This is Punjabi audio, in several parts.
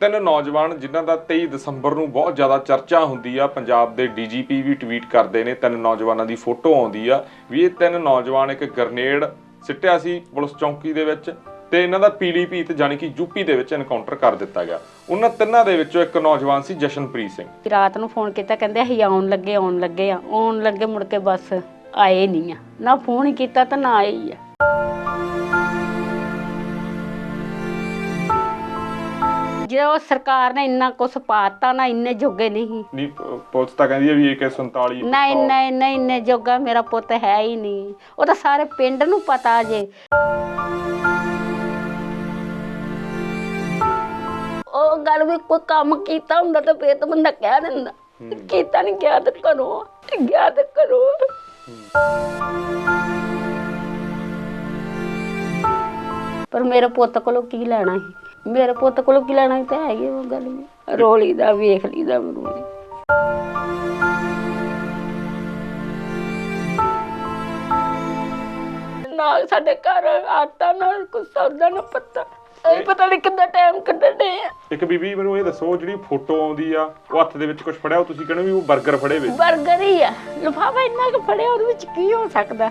ਤਿੰਨ ਨੌਜਵਾਨ ਜਿਨ੍ਹਾਂ ਦਾ 23 ਦਸੰਬਰ ਨੂੰ ਬਹੁਤ ਜ਼ਿਆਦਾ ਚਰਚਾ ਹੁੰਦੀ ਆ, ਪੰਜਾਬ ਦੇ ਡੀਜੀਪੀ ਵੀ ਟਵੀਟ ਕਰਦੇ ਨੇ, ਤਿੰਨ ਨੌਜਵਾਨਾਂ ਦੀ ਫੋਟੋ ਆਉਂਦੀ ਆ ਵੀ ਇਹ ਤਿੰਨ ਨੌਜਵਾਨ ਇੱਕ ਗ੍ਰਨੇਡ ਸਿੱਟਿਆ ਸੀ ਪੁਲਿਸ ਚੌਂਕੀ ਦੇ ਵਿੱਚ ਤੇ ਇਹਨਾਂ ਦਾ ਪੀਲੀਭੀਤ ਜਾਨੀ ਕਿ ਯੂਪੀ ਦੇ ਵਿੱਚ ਐਨਕਾਊਂਟਰ ਕਰ ਦਿੱਤਾ ਗਿਆ। ਉਹਨਾਂ ਤਿੰਨਾਂ ਦੇ ਵਿੱਚੋਂ ਇੱਕ ਨੌਜਵਾਨ ਸੀ ਜਸ਼ਨਪ੍ਰੀਤ ਸਿੰਘ। ਰਾਤ ਨੂੰ ਫੋਨ ਕੀਤਾ, ਕਹਿੰਦੇ ਅਸੀਂ ਆਉਣ ਲੱਗੇ ਆਉਣ ਲੱਗੇ ਆ। ਆਉਣ ਲੱਗੇ ਮੁੜ ਕੇ ਬਸ ਆਏ ਨਹੀਂ ਆ। ਨਾ ਫੋਨ ਹੀ ਕੀਤਾ ਤਾਂ ਨਾ ਆਏ ਹੀ ਆ। ਜੇ ਉਹ ਸਰਕਾਰ ਨੇ ਇੰਨਾ ਕੁਛ ਪਾਤਾ ਨਾ ਇੰਨੇ ਜੋਗੇ ਨਹੀਂ। ਨਹੀਂ ਪ- ਪੁਲਿਸ ਤਾਂ ਕਹਿੰਦੀ ਹੈ ਵੀ AK47 ਨਾ ਇੰਨਾ ਇੰਨਾ ਇੰਨੇ ਜੋਗਾ ਮੇਰਾ ਪੁੱਤ ਹੈ ਹੀ ਨਹੀਂ। ਉਹ ਤਾਂ ਸਾਰੇ ਪਿੰਡ ਨੂੰ ਪਤਾ ਜੇ। ਉਹ ਗੱਲ ਵੀ ਕੋਈ ਕੰਮ ਕੀਤਾ ਹੁੰਦਾ ਤਾਂ ਫੇਰ ਤਾਂ ਬੰਦਾ ਕਹਿ ਦਿੰਦਾ। ਕੀਤਾ ਨਹੀਂ ਗਿਆ ਤਾਂ ਕਰੋ ਗਿਆ ਤਾਂ ਕਰੋ ਪਰ ਮੇਰੇ ਪੁੱਤ ਕੋਲੋਂ ਕੀ ਲੈਣਾ ਸੀ? ਮੇਰੇ ਪੁੱਤ ਕੋਲੋਂ ਕੀ ਲੈਣਾ ਤਾਂ ਹੈ ਹੀ ਉਹ ਗੱਲ ਵੀ ਰੋਲੀ ਦਾ ਵੇਖ ਲਈਦਾ ਮੈਨੂੰ ਨਾ ਸਾਡੇ ਘਰ ਆਟਾ ਨਾ ਕੁਛ ਸੌਦਾ ਨਾ ਪੱਤਾ। ਇਹ ਪਤਾ ਨਹੀਂ ਕਿੰਨਾ ਟਾਈਮ ਕੱਢਣੇ ਆ। ਇੱਕ ਬੀਬੀ ਮੈਨੂੰ ਇਹ ਦੱਸੋ ਜਿਹੜੀ ਫੋਟੋ ਆਉਂਦੀ ਆ ਉਹ ਹੱਥ ਦੇ ਵਿੱਚ ਕੁਝ ਫੜਿਆ? ਉਹ ਤੁਸੀਂ ਕਹਿੰਦੇ ਵੀ ਉਹ 버ਗਰ ਫੜੇ ਵਿੱਚ ਬਰਗਰ ਹੀ ਆ। ਲਿਫਾਫਾ ਇੰਨਾ ਕੁ ਫੜਿਆ ਉਹਦੇ ਵਿੱਚ ਕੀ ਹੋ ਸਕਦਾ?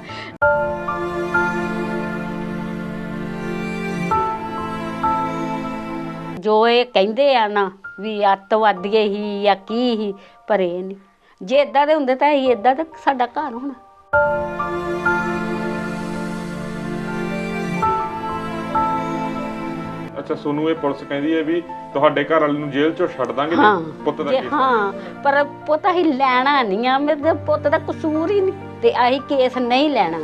ਜੋ ਇਹ ਕਹਿੰਦੇ ਆ ਨਾ ਵੀ ਅੱਤਵਾਦੀਏ ਹੀ ਜਾਂ ਕੀ ਹੀ ਪਰ ਇਹ ਨਹੀਂ। ਜੇ ਇਦਾਂ ਦੇ ਹੁੰਦੇ ਤਾਂ ਇਹ ਇਦਾਂ ਤਾਂ ਸਾਡਾ ਘਰ ਹੋਣਾ। ਅੱਛਾ ਸੋਨੂੰ ਇਹ ਪੁਲਿਸ ਕਹਿੰਦੀ ਹੈ ਵੀ ਤੁਹਾਡੇ ਘਰ ਵਾਲੇ ਨੂੰ ਜੇਲ੍ਹ ਚੋਂ ਛੱਡ ਦਾਂਗੇ ਹਾਂ ਪੁੱਤ ਦਾ ਜੇ ਕੇਸ ਹਾਂ ਪਰ ਪੁੱਤ ਹੀ ਲੈਣਾ ਨਹੀਂ ਆ ਮੇਰੇ ਪੁੱਤ ਦਾ ਕਸੂਰ ਹੀ ਨਹੀਂ ਤੇ ਆਹੀ ਕੇਸ ਨਹੀਂ ਲੈਣਾ।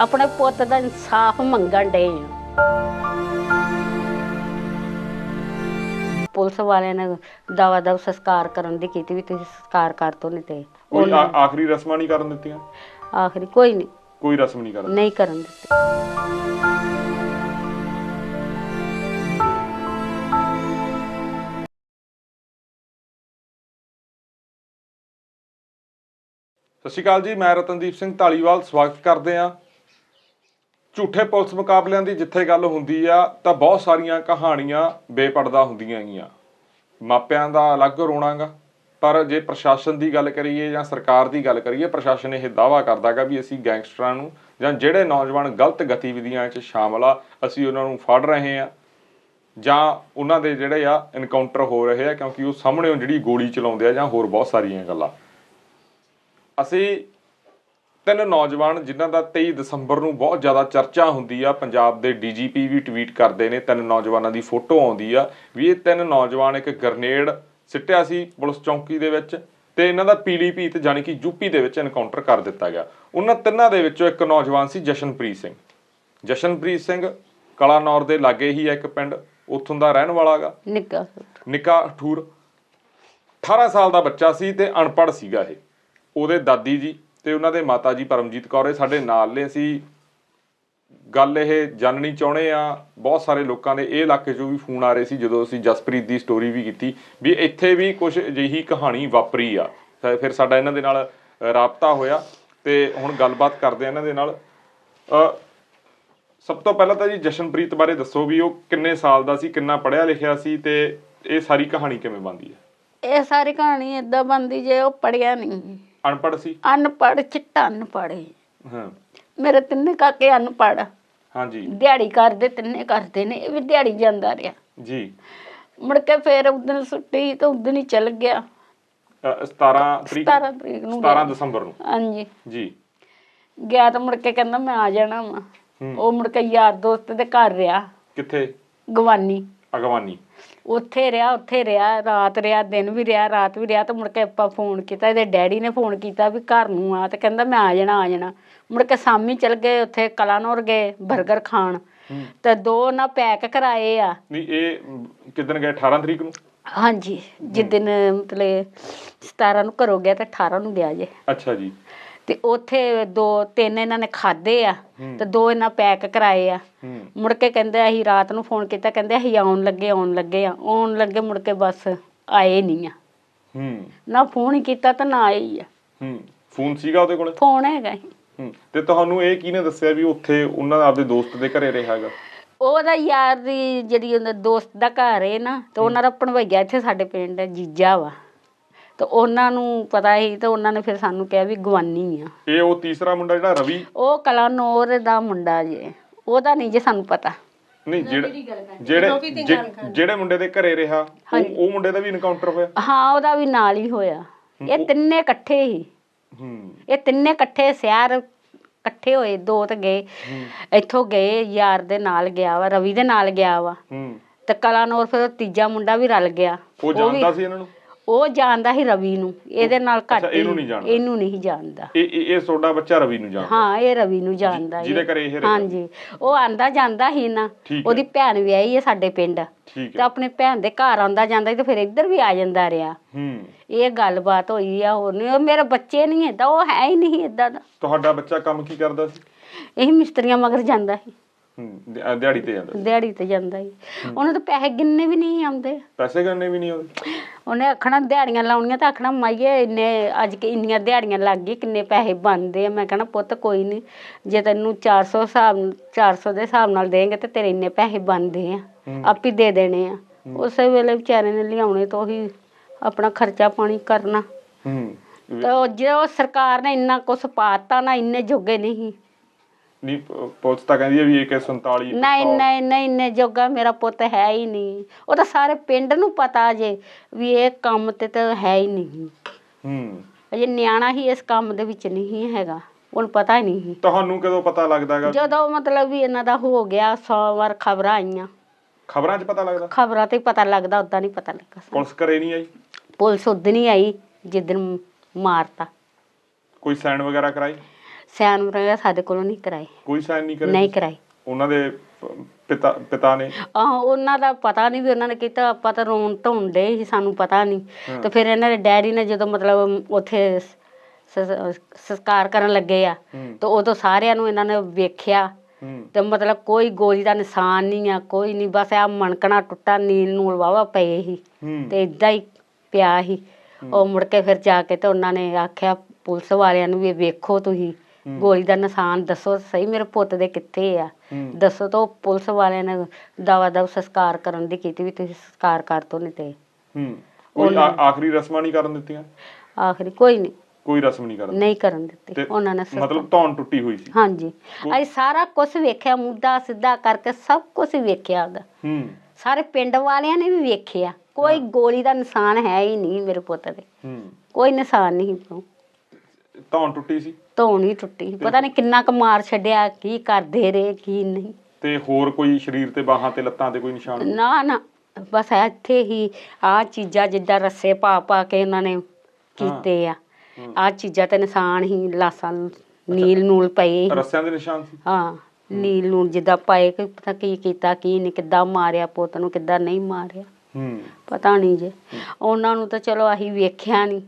ਆਪਣੇ ਪੁੱਤ ਦਾ ਇਨਸਾਫ ਮੰਗਣ ਡੇ ਆ। ਪੁਲਿਸ ਵਾਲਿਆਂ ਨੇ ਦਵਾ ਦਵ ਸੰਸਕਾਰ ਕਰਨ ਦੀ ਕੀਤੀ ਵੀ ਤੁਸੀਂ ਸੰਸਕਾਰ ਕਰ ਦੋ ਨਹੀਂ ਤੇ ਕੋਈ ਆ- ਆਖਰੀ ਰਸਮਾਂ ਨਹੀਂ ਕਰਨ ਦਿੱਤੀਆਂ? ਆਖਰੀ ਕੋਈ ਨਹੀਂ। ਕੋਈ ਰਸਮ ਨਹੀਂ ਕਰਨ ਨਹੀਂ ਕਰਨ ਦਿੱਤੇ। ਸਤਿ ਸ਼੍ਰੀ ਅਕਾਲ ਜੀ ਮੈਂ ਰਤਨਦੀਪ ਸਿੰਘ ਢਾਲੀਵਾਲ ਸਵਾਗਤ ਕਰਦੇ ਆ ਝੂਠੇ ਪੁਲਿਸ ਮੁਕਾਬਲਿਆਂ ਦੀ ਜਿੱਥੇ ਗੱਲ ਹੁੰਦੀ ਆ, ਤਾਂ ਬਹੁਤ ਸਾਰੀਆਂ ਕਹਾਣੀਆਂ ਬੇਪਰਦਾ ਹੁੰਦੀਆਂ ਗੀਆਂ ਮਾਪਿਆਂ ਦਾ ਅਲੱਗ ਰੋਣਾਗਾ ਪਰ ਜੇ ਪ੍ਰਸ਼ਾਸਨ ਦੀ ਗੱਲ ਕਰੀਏ ਜਾਂ ਸਰਕਾਰ ਦੀ ਗੱਲ ਕਰੀਏ, ਪ੍ਰਸ਼ਾਸਨ ਇਹ ਦਾਵਾ ਕਰਦਾਗਾ ਵੀ ਅਸੀਂ ਗੈਂਗਸਟਰਾਂ ਨੂੰ ਜਾਂ ਜਿਹੜੇ ਨੌਜਵਾਨ ਗਲਤ ਗਤੀਵਿਧੀਆਂ 'ਚ ਸ਼ਾਮਲ ਆ, ਅਸੀਂ ਉਹਨਾਂ ਨੂੰ ਫੜ ਰਹੇ ਆ ਜਾਂ ਉਹਨਾਂ ਦੇ ਜਿਹੜੇ ਆ ਇਨਕਾਊਂਟਰ ਹੋ ਰਹੇ ਆ, ਕਿਉਂਕਿ ਉਹ ਸਾਹਮਣੇੋਂ ਜਿਹੜੀ ਗੋਲੀ ਚਲਾਉਂਦੇ ਆ ਜਾਂ ਹੋਰ ਬਹੁਤ ਸਾਰੀਆਂ ਗੱਲਾਂ। ਅਸੀਂ ਤਿੰਨ ਨੌਜਵਾਨ ਜਿਨ੍ਹਾਂ ਦਾ 23 ਦਸੰਬਰ ਨੂੰ ਬਹੁਤ ਜ਼ਿਆਦਾ ਚਰਚਾ ਹੁੰਦੀ ਆ ਪੰਜਾਬ ਦੇ ਡੀਜੀਪੀ ਵੀ ਟਵੀਟ ਕਰਦੇ ਨੇ ਤਿੰਨ ਨੌਜਵਾਨਾਂ ਦੀ ਫੋਟੋ ਆਉਂਦੀ ਆ ਵੀ ਇਹ ਤਿੰਨ ਨੌਜਵਾਨ ਇੱਕ ਗ੍ਰਨੇਡ ਸਿੱਟਿਆ ਸੀ ਪੁਲਿਸ ਚੌਂਕੀ ਦੇ ਵਿੱਚ ਤੇ ਇਹਨਾਂ ਦਾ ਪੀਲੀਭੀਤ ਜਾਨੀ ਕਿ ਯੂਪੀ ਦੇ ਵਿੱਚ ਐਨਕਾਊਂਟਰ ਕਰ ਦਿੱਤਾ ਗਿਆ। ਉਹਨਾਂ ਤਿੰਨਾਂ ਦੇ ਵਿੱਚੋਂ ਇੱਕ ਨੌਜਵਾਨ ਸੀ ਜਸ਼ਨਪ੍ਰੀਤ ਸਿੰਘ। ਜਸ਼ਨਪ੍ਰੀਤ ਸਿੰਘ ਕਲਾਨੌਰ ਦੇ ਲਾਗੇ ਹੀ ਆ ਇੱਕ ਪਿੰਡ ਉੱਥੋਂ ਦਾ ਰਹਿਣ ਵਾਲਾਗਾ ਨਿੱਕਾ ਨਿੱਕਾ ਠੂਰ। 18 ਸਾਲ ਦਾ ਬੱਚਾ ਸੀ ਤੇ ਅਨਪੜ੍ਹ ਸੀਗਾ ਇਹ। ਉਹਦੇ ਦਾਦੀ ਜੀ ਤੇ ਉਹਨਾਂ ਦੇ ਮਾਤਾ ਜੀ ਪਰਮਜੀਤ ਕੌਰ ਇਹ ਸਾਡੇ ਨਾਲ ਨੇ। ਅਸੀਂ ਗੱਲ ਇਹ ਜਾਣਨੀ ਚਾਹੁੰਦੇ ਆ ਬਹੁਤ ਸਾਰੇ ਲੋਕਾਂ ਦੇ ਇਹ ਇਲਾਕੇ 'ਚੋਂ ਵੀ ਫੋਨ ਆ ਰਹੇ ਸੀ ਜਦੋਂ ਅਸੀਂ ਜਸਪ੍ਰੀਤ ਦੀ ਸਟੋਰੀ ਵੀ ਕੀਤੀ ਵੀ ਇੱਥੇ ਵੀ ਕੁਝ ਅਜਿਹੀ ਕਹਾਣੀ ਵਾਪਰੀ ਆ। ਫਿਰ ਸਾਡਾ ਇਹਨਾਂ ਦੇ ਨਾਲ ਰਾਬਤਾ ਹੋਇਆ ਤੇ ਹੁਣ ਗੱਲਬਾਤ ਕਰਦੇ ਆ ਇਹਨਾਂ ਦੇ ਨਾਲ। ਸਭ ਤੋਂ ਪਹਿਲਾਂ ਤਾਂ ਜੀ ਜਸ਼ਨਪ੍ਰੀਤ ਬਾਰੇ ਦੱਸੋ ਵੀ ਉਹ ਕਿੰਨੇ ਸਾਲ ਦਾ ਸੀ, ਕਿੰਨਾ ਪੜ੍ਹਿਆ ਲਿਖਿਆ ਸੀ ਤੇ ਇਹ ਸਾਰੀ ਕਹਾਣੀ ਕਿਵੇਂ ਬਣਦੀ ਹੈ? ਇਹ ਸਾਰੀ ਕਹਾਣੀ ਏਦਾਂ ਬਣਦੀ ਜੇ ਉਹ ਪੜਿਆ ਨਹੀਂ। ਅਨਪੜ੍ਹ ਸੀ? ਅਨਪੜ੍ਹ ਚਿੱਟਾ ਅਨਪੜ੍ਹ। ਹਾਂ। ਮੇਰੇ ਤਿੰਨੇ ਕਾਕੇ ਅਨਪੜ੍ਹ। ਹਾਂਜੀ। ਦਿਹਾੜੀ ਕਰਦੇ ਤਿੰਨੇ ਕਰਦੇ ਨੇ ਇਹ ਵੀ ਦਿਹਾੜੀ ਜਾਂਦਾ ਰਿਹਾ। ਜੀ। ਮੁੜ ਕੇ ਫੇਰ ਉਦੋਂ ਛੁੱਟੀ ਤਾਂ ਉਦੋਂ ਹੀ ਚਲ ਗਿਆ। ਅ, 17 ਤਰੀਕ 17 ਤਰੀਕ ਨੂੰ 17 ਗਿਆ। ਦਸੰਬਰ ਨੂੰ? ਹਾਂਜੀ। ਜੀ। ਗਿਆ ਤਾਂ ਮੁੜ ਕੇ ਕਹਿੰਦਾ ਮੈਂ ਆ ਜਾਣਾ ਵਾ। ਹੂੰ। ਉਹ ਮੁੜ ਕੇ ਯਾਰ ਦੋਸਤ ਦੇ ਘਰ ਰਿਹਾ। ਕਿੱਥੇ? ਗਵਾਨੀ। ਅਗਵਾਨੀ। ਉੱਥੇ ਰਿਹਾ ਉੱਥੇ ਰਿਹਾ ਰਾਤ ਰਿਹਾ ਦਿਨ ਵੀ ਰਿਹਾ ਰਾਤ ਵੀ ਰਿਹਾ ਤਾਂ ਮੁੜ ਕੇ ਆਪਾਂ ਫੋਨ ਕੀਤਾ ਇਹਦੇ ਡੈਡੀ ਨੇ ਫੋਨ ਕੀਤਾ ਵੀ ਘਰ ਨੂੰ ਆ ਤੇ ਕਹਿੰਦਾ ਮੈਂ ਆ ਜਾਣਾ ਆ ਜਾਣਾ। ਮੁੜ ਕੇ ਸਾਮੀ ਚਲ ਗਏ ਉੱਥੇ ਕਲਾਨੌਰ ਗਏ 버ਗਰ ਖਾਣ ਤੇ ਦੋ ਨਾ ਪੈਕ ਕਰਾਏ ਆ। ਨਹੀਂ ਇਹ ਮ, ਕਿੱਦਣ ਗਏ? 18 ਤਰੀਕ ਨੂੰ? ਹਾਂਜੀ ਜਿੱਦਨ ਮਤਲਬ 17 ਨੂੰ ਘਰੋਂ ਗਿਆ ਤੇ 18 ਨੂੰ ਗਿਆ ਜੇ। ਅੱਛਾ ਜੀ। ਤੇ ਉੱਥੇ ਦੋ ਤਿੰਨ ਇਹਨਾਂ ਨੇ ਖਾਦੇ ਆ ਤੇ ਦੋ ਇਹਨਾਂ ਪੈਕ ਕਰਾਏ ਆ। ਮੁੜ ਕੇ ਕਹਿੰਦੇ ਅਸੀਂ ਰਾਤ ਨੂੰ ਫੋਨ ਕੀਤਾ ਕਹਿੰਦੇ ਅਸੀਂ ਆਉਣ ਲੱਗੇ ਆਉਣ ਲੱਗੇ ਆ। ਆਉਣ ਲੱਗੇ ਮੁੜ ਕੇ ਬਸ ਆਏ ਨਹੀਂ ਆ। ਹੂੰ। ਨਾ ਫੋਨ ਹੀ ਕੀਤਾ ਤਾਂ ਨਾ ਹੀ ਆ। ਹੂੰ। ਫੋਨ ਸੀਗਾ ਉਹਦੇ ਕੋਲ? ਫੋਨ ਹੈਗਾ ਸੀ। ਹੂੰ। ਤੇ ਤੁਹਾਨੂੰ ਇਹ ਕਿਹਨੇ ਦੱਸਿਆ ਵੀ ਉੱਥੇ ਉਹਨਾਂ ਦਾ ਆਪਦੇ ਦੋਸਤ ਦੇ ਘਰੇ ਰਿਹਾ ਹੈਗਾ? ਉਹਦਾ ਯਾਰ ਦੀ ਜਿਹੜੀ ਉਹਦਾ ਦੋਸਤ ਦਾ ਘਰ ਹੈ ਨਾ ਤੇ ਉਹਨਾਂ ਦਾ ਭਣਵਈਆ ਇੱਥੇ ਸਾਡੇ ਪਿੰਡ ਜੀਜਾ ਵਾ। ਤੇ ਉਹਨਾਂ ਨੂੰ ਪਤਾ ਸੀ ਤੇ ਉਹਨਾਂ ਨੇ ਫਿਰ ਸਾਨੂੰ ਕਿਹਾ ਵੀ ਗਵਾਨੀ ਆ। ਇਹ ਉਹ ਤੀਸਰਾ ਮੁੰਡਾ ਜਿਹੜਾ ਰਵੀ? ਉਹ ਕਲਾਨੌਰ ਦਾ ਮੁੰਡਾ ਜੇ। ਉਹਦਾ ਨਹੀਂ ਜੇ ਸਾਨੂੰ ਪਤਾ। ਨਹੀਂ ਜਿਹੜੇ ਜਿਹੜੇ ਜਿਹੜੇ ਮੁੰਡੇ ਦੇ ਘਰੇ ਰਿਹਾ ਉਹ ਉਹ ਮੁੰਡੇ ਦਾ ਵੀ ਇਨਕਾਊਂਟਰ ਹੋਇਆ? ਹਾਂ ਉਹਦਾ ਵੀ ਨਾਲ ਹੀ ਹੋਇਆ। ਇਹ ਤਿੰਨੇ ਇਕੱਠੇ ਹੀ। ਹੂੰ। ਇਹ ਤਿੰਨੇ ਇਕੱਠੇ ਸ਼ਹਿਰ ਇਕੱਠੇ ਹੋਏ ਦੋ ਤੇ ਗਏ। ਇੱਥੋਂ ਗਏ ਯਾਰ ਦੇ ਨਾਲ ਗਿਆ ਵਾ ਰਵੀ ਦੇ ਨਾਲ ਗਿਆ ਵਾ। ਹੂੰ। ਤੇ ਕਲਾਨੌਰ ਫਿਰ ਤੀਜਾ ਮੁੰਡਾ ਵੀ ਰਲ ਗਿਆ। ਉਹ ਜਾਣਦਾ ਸੀ ਇਹਨਾਂ ਨੂੰ? ਉਹ ਜਾਣਦਾ ਸੀ ਰਵੀ ਨੂੰ ਇਹਦੇ ਨਾਲ ਘੱਟ ਅੱਛਾ, ਇਹਨੂੰ ਨਹੀਂ ਜਾਣਦਾ। ਇਹਨੂੰ ਨਹੀਂ ਜਾਣਦਾ। ਇਹ ਇਹ ਇਹ ਤੁਹਾਡਾ ਬੱਚਾ ਰਵੀ ਨੂੰ ਜਾਣਦਾ। ਹਾਂ ਇਹ ਰਵੀ ਨੂੰ ਜਾਣਦਾ ਜਿਹਦੇ। ਘਰੇ ਇਹ ਰਿਹਾ ਹਾਂਜੀ ਉਹ ਆਂਦਾ ਜਾਂਦਾ ਸੀ ਨਾ ਠੀਕ ਹੈ। ਉਹਦੀ ਭੈਣ ਵਿਆਹੀ ਹੈ ਸਾਡੇ ਪਿੰਡ। ਠੀਕ ਤੇ ਹੈ। ਆਪਣੇ ਭੈਣ ਦੇ ਘਰ ਆਂਦਾ ਜਾਂਦਾ ਸੀ ਤੇ ਫਿਰ ਇੱਧਰ ਵੀ ਆ ਜਾਂਦਾ ਰਿਹਾ। ਹੂੰ। ਇਹ ਗੱਲਬਾਤ ਹੋਈ ਆ ਹੋਰ ਨਹੀਂ ਉਹ ਮੇਰੇ ਬੱਚੇ ਨਹੀਂ ਏਦਾਂ ਉਹ ਹੈ ਹੀ ਨਹੀਂ ਏਦਾਂ ਦਾ। ਤੁਹਾਡਾ ਬੱਚਾ ਕੰਮ ਕੀ ਕਰਦਾ ਸੀ? ਇਹ ਮਿਸਤਰੀਆਂ ਮਗਰ ਜਾਂਦਾ ਸੀ। ਹੂੰ ਦਿਹਾੜੀ ਤੇ ਜਾਂਦਾ। ਦਿਹਾੜੀ ਤੇ ਜਾਂਦਾ ਸੀ। ਉਹਨੂੰ ਤਾਂ ਪੈਸੇ ਗਿਣਨੇ ਵੀ ਨਹੀਂ ਆਉਂਦੇ। ਪੈਸੇ ਗੰਨੇ ਵੀ ਨਹੀਂ ਆਉਂਦੇ। ਉਹਨੇ ਆਖਣਾ ਦਿਹਾੜੀਆਂ ਲਾਉਣੀਆਂ ਤਾਂ ਆਖਣਾ ਮਾਈਏ ਇੰਨੇ ਅੱਜ ਕਿ ਇੰਨੀਆਂ ਦਿਹਾੜੀਆਂ ਲੱਗ ਗਈ ਕਿੰਨੇ ਪੈਸੇ ਬਣਦੇ ਆ। ਮੈਂ ਕਹਣਾ ਪੁੱਤ ਕੋਈ ਨਹੀਂ ਜੇ ਤੈਨੂੰ 400 ਹਿਸਾਬ 400 ਦੇ ਹਿਸਾਬ ਨਾਲ ਦੇਂਗੇ ਤੇ ਤੇਰੇ ਇੰਨੇ ਪੈਸੇ ਬਣਦੇ ਆ। ਆਪੀ ਦੇ ਦੇਣੇ ਆ। ਉਸੇ ਵੇਲੇ ਵਿਚਾਰੇ ਨੇ ਲਿਆਉਣੇ ਤੋਂ ਹੀ ਆਪਣਾ ਖਰਚਾ ਪਾਣੀ ਕਰਨਾ। ਹੂੰ। ਤੇ ਉਹ ਜੋ ਸਰਕਾਰ ਨੇ ਇੰਨਾ ਕੁਛ ਪਾਤਾ ਨਾ ਇੰਨੇ ਜੋਗੇ ਨਹੀਂ ਨਹੀਂ ਪ- ਪੁਲਿਸ ਤਾਂ ਕਹਿੰਦੀ ਹੈ ਵੀ AK47 ਨਹੀਂ ਨਹੀਂ ਨਹੀਂ ਇੰਨੇ ਜੋਗਾ ਮੇਰਾ ਪੁੱਤ ਹੈ ਹੀ ਨਹੀਂ। ਉਹ ਤਾਂ ਸਾਰੇ ਪਿੰਡ ਨੂੰ ਪਤਾ ਜੇ ਵੀ ਇਹ ਕੰਮ ਤੇ ਤਾਂ ਹੈ ਹੀ ਨਹੀਂ। ਹੂੰ। ਅਜੇ ਨਿਆਣਾ ਹੀ ਇਸ ਕੰਮ ਦੇ ਵਿੱਚ ਨਹੀਂ ਹੈਗਾ। ਉਹਨੂੰ ਪਤਾ ਹੀ ਨਹੀਂ। ਤੁਹਾਨੂੰ ਕਦੋਂ ਪਤਾ ਲੱਗਦਾਗਾ ਜਦੋਂ ਮਤਲਬ ਵੀ ਇਹਨਾਂ ਦਾ ਹੋ ਗਿਆ ਸੌ ਵਾਰ ਖਬਰਾਂ ਆਈਆਂ। ਖਬਰਾਂ 'ਚ ਪਤਾ ਲੱਗਦਾ? ਖਬਰਾਂ ਤੇ ਹੀ ਪਤਾ ਲੱਗਦਾ ਉਦਾਂ ਨਹੀਂ ਪਤਾ ਲੱਗਾ। ਪੁਲਿਸ ਘਰੇ ਨਹੀਂ ਆਈ? ਪੁਲਿਸ ਉਦਣ ਹੀ ਆਈ ਜਿੱਦਣ ਮਾਰਤਾ। ਕੋਈ ਸਾਈਨ ਵਗੈਰਾ ਕਰਾਈ? ਸਿਆਣ ਵਰਗਾ ਸਾਡੇ ਕੋਲੋਂ ਨਹੀਂ ਕਰਾਏ। ਕੋਈ ਸਾਈਨ ਨਹੀਂ ਕਰੇ ਨਹੀਂ ਕਰਾਏ। ਉਹਨਾਂ ਦੇ ਪ- ਪਿਤਾ ਪਿਤਾ ਨੇ? ਆਹ ਉਹਨਾਂ ਦਾ ਪਤਾ ਨਹੀਂ ਵੀ ਉਹਨਾਂ ਨੇ ਕੀਤਾ ਆਪਾਂ ਤਾਂ ਰੋਣ ਧੋਣ ਡੇ ਸੀ ਸਾਨੂੰ ਪਤਾ ਨਹੀਂ। ਤੇ ਫਿਰ ਇਹਨਾਂ ਦੇ ਡੈਡੀ ਨੇ ਜਦੋਂ ਮਤਲਬ ਉੱਥੇ ਸ- ਸ- ਸੰਸਕਾਰ ਕਰਨ ਲੱਗੇ ਆ ਹੂੰ। ਤੇ ਉਦੋਂ ਸਾਰਿਆਂ ਨੂੰ ਇਹਨਾਂ ਨੇ ਵੇਖਿਆ। ਹੂੰ। ਤੇ ਮਤਲਬ ਕੋਈ ਗੋਲੀ ਦਾ ਨਿਸ਼ਾਨ ਨਹੀਂ ਆ ਕੋਈ ਨਹੀਂ ਬਸ ਆ ਮਣਕਣਾ ਟੁੱਟਾ ਨੀਲ ਨੂਲ ਵਾਵਾ ਪਏ ਸੀ। ਹੂੰ। ਤੇ ਇਦਾਂ ਹੀ ਪਿਆ ਸੀ। ਉਹ ਮੁੜ ਕੇ ਫਿਰ ਜਾ ਕੇ ਤੇ ਉਹਨਾਂ ਨੇ ਆਖਿਆ ਪੁਲਿਸ ਵਾਲਿਆਂ ਨੂੰ ਵੀ ਵੇਖੋ ਤੁਸੀਂ। ਗੋਲੀ ਦਾ ਨਿਸ਼ਾਨ ਦੱਸੋ ਸਹੀ ਮੇਰੇ ਪੁੱਤ ਦੇ ਕਿੱਥੇ ਆ? ਦੱਸੋ ਤਾਂ ਉਹ ਪੁਲਿਸ ਵਾਲਿਆਂ ਨੇ ਦਵਾ ਦਵ ਸੰਸਕਾਰ ਕਰਨ ਦੀ ਕੀਤੀ ਵੀ ਤੁਸੀਂ ਸੰਸਕਾਰ ਕਰ ਦੋ ਨਹੀਂ ਤੇ। ਹੂੰ। ਕੋਈ ਆ- ਆਖਰੀ ਰਸਮਾਂ ਨਹੀਂ ਕਰਨ ਦਿੱਤੀਆਂ? ਆਖਰੀ ਕੋਈ ਨਹੀਂ ਕੋਈ ਰਸਮ ਨਹੀਂ ਕਰਨ ਨਹੀਂ ਕਰਨ ਦਿੱਤੀ। ਤੇ ਉਹਨਾਂ ਨੇ ਸੰਸਕਾਰ- ਮਤਲਬ ਧੌਣ ਟੁੱਟੀ ਹੋਈ ਸੀ? ਹਾਂਜੀ। ਅਸੀਂ ਸਾਰਾ ਕੁਝ ਵੇਖਿਆ ਮੁੱਦਾ ਸਿੱਧਾ ਕਰਕੇ ਸਭ ਕੁਝ ਵੇਖਿਆ ਉਹਦਾ ਹੂੰ। ਸਾਰੇ ਪਿੰਡ ਵਾਲਿਆਂ ਨੇ ਵੀ ਵੇਖਿਆ। ਕੋਈ ਗੋਲੀ ਦਾ ਨਿਸ਼ਾਨ ਹੈ ਹੀ ਨਹੀਂ ਮੇਰੇ ਪੁੱਤ ਦੇ। ਹੂੰ। ਕੋਈ ਨਿਸ਼ਾਨ ਨਹੀਂ ਧੌਣ ਟੁੱਟੀ ਸੀ? ਧੌਣ ਹੀ ਟੁੱਟੀ। ਪਤਾ ਨਹੀਂ ਕਿੰਨਾ ਕੁ ਮਾਰ ਛੱਡਿਆ ਕੀ ਕਰਦੇ ਰਹੇ ਕੀ ਨਹੀਂ। ਤੇ ਹੋਰ ਕੋਈ ਸਰੀਰ ਤੇ ਬਾਹਾਂ ਤੇ ਲੱਤਾਂ ਤੇ ਕੋਈ ਨਿਸ਼ਾਨ? ਨਾ ਨਾ। ਬਸ ਇੱਥੇ ਹੀ ਆ ਚੀਜ਼ਾਂ ਜਿੱਦਾਂ ਰੱਸੇ ਪਾ ਪਾ ਕੇ ਉਹਨਾਂ ਨੇ ਕੀਤੇ ਆ। ਆ ਚੀਜ਼ਾਂ ਤੇ ਨਿਸ਼ਾਨ ਹੀ ਲਾਸਾਂ ਨੀਲ ਨੂਲ ਪਏ। ਰੱਸਿਆਂ ਦੇ ਨਿਸ਼ਾਨ ਸੀ? ਹਾਂ ਨੀਲ ਨੂਲ ਜਿੱਦਾਂ ਪਾਏ ਕਿ ਪਤਾ ਕੀ ਕੀਤਾ ਕੀ ਨਹੀਂ ਕਿੱਦਾਂ ਮਾਰਿਆ ਪੁੱਤ ਨੂੰ ਕਿੱਦਾਂ ਨਹੀਂ ਮਾਰਿਆ। ਹੂੰ। ਪਤਾ ਨਹੀਂ ਜੇ। ਉਹਨਾਂ ਨੂੰ ਤਾਂ ਚਲੋ ਅਸੀਂ ਵੇਖਿਆ ਨਹੀਂ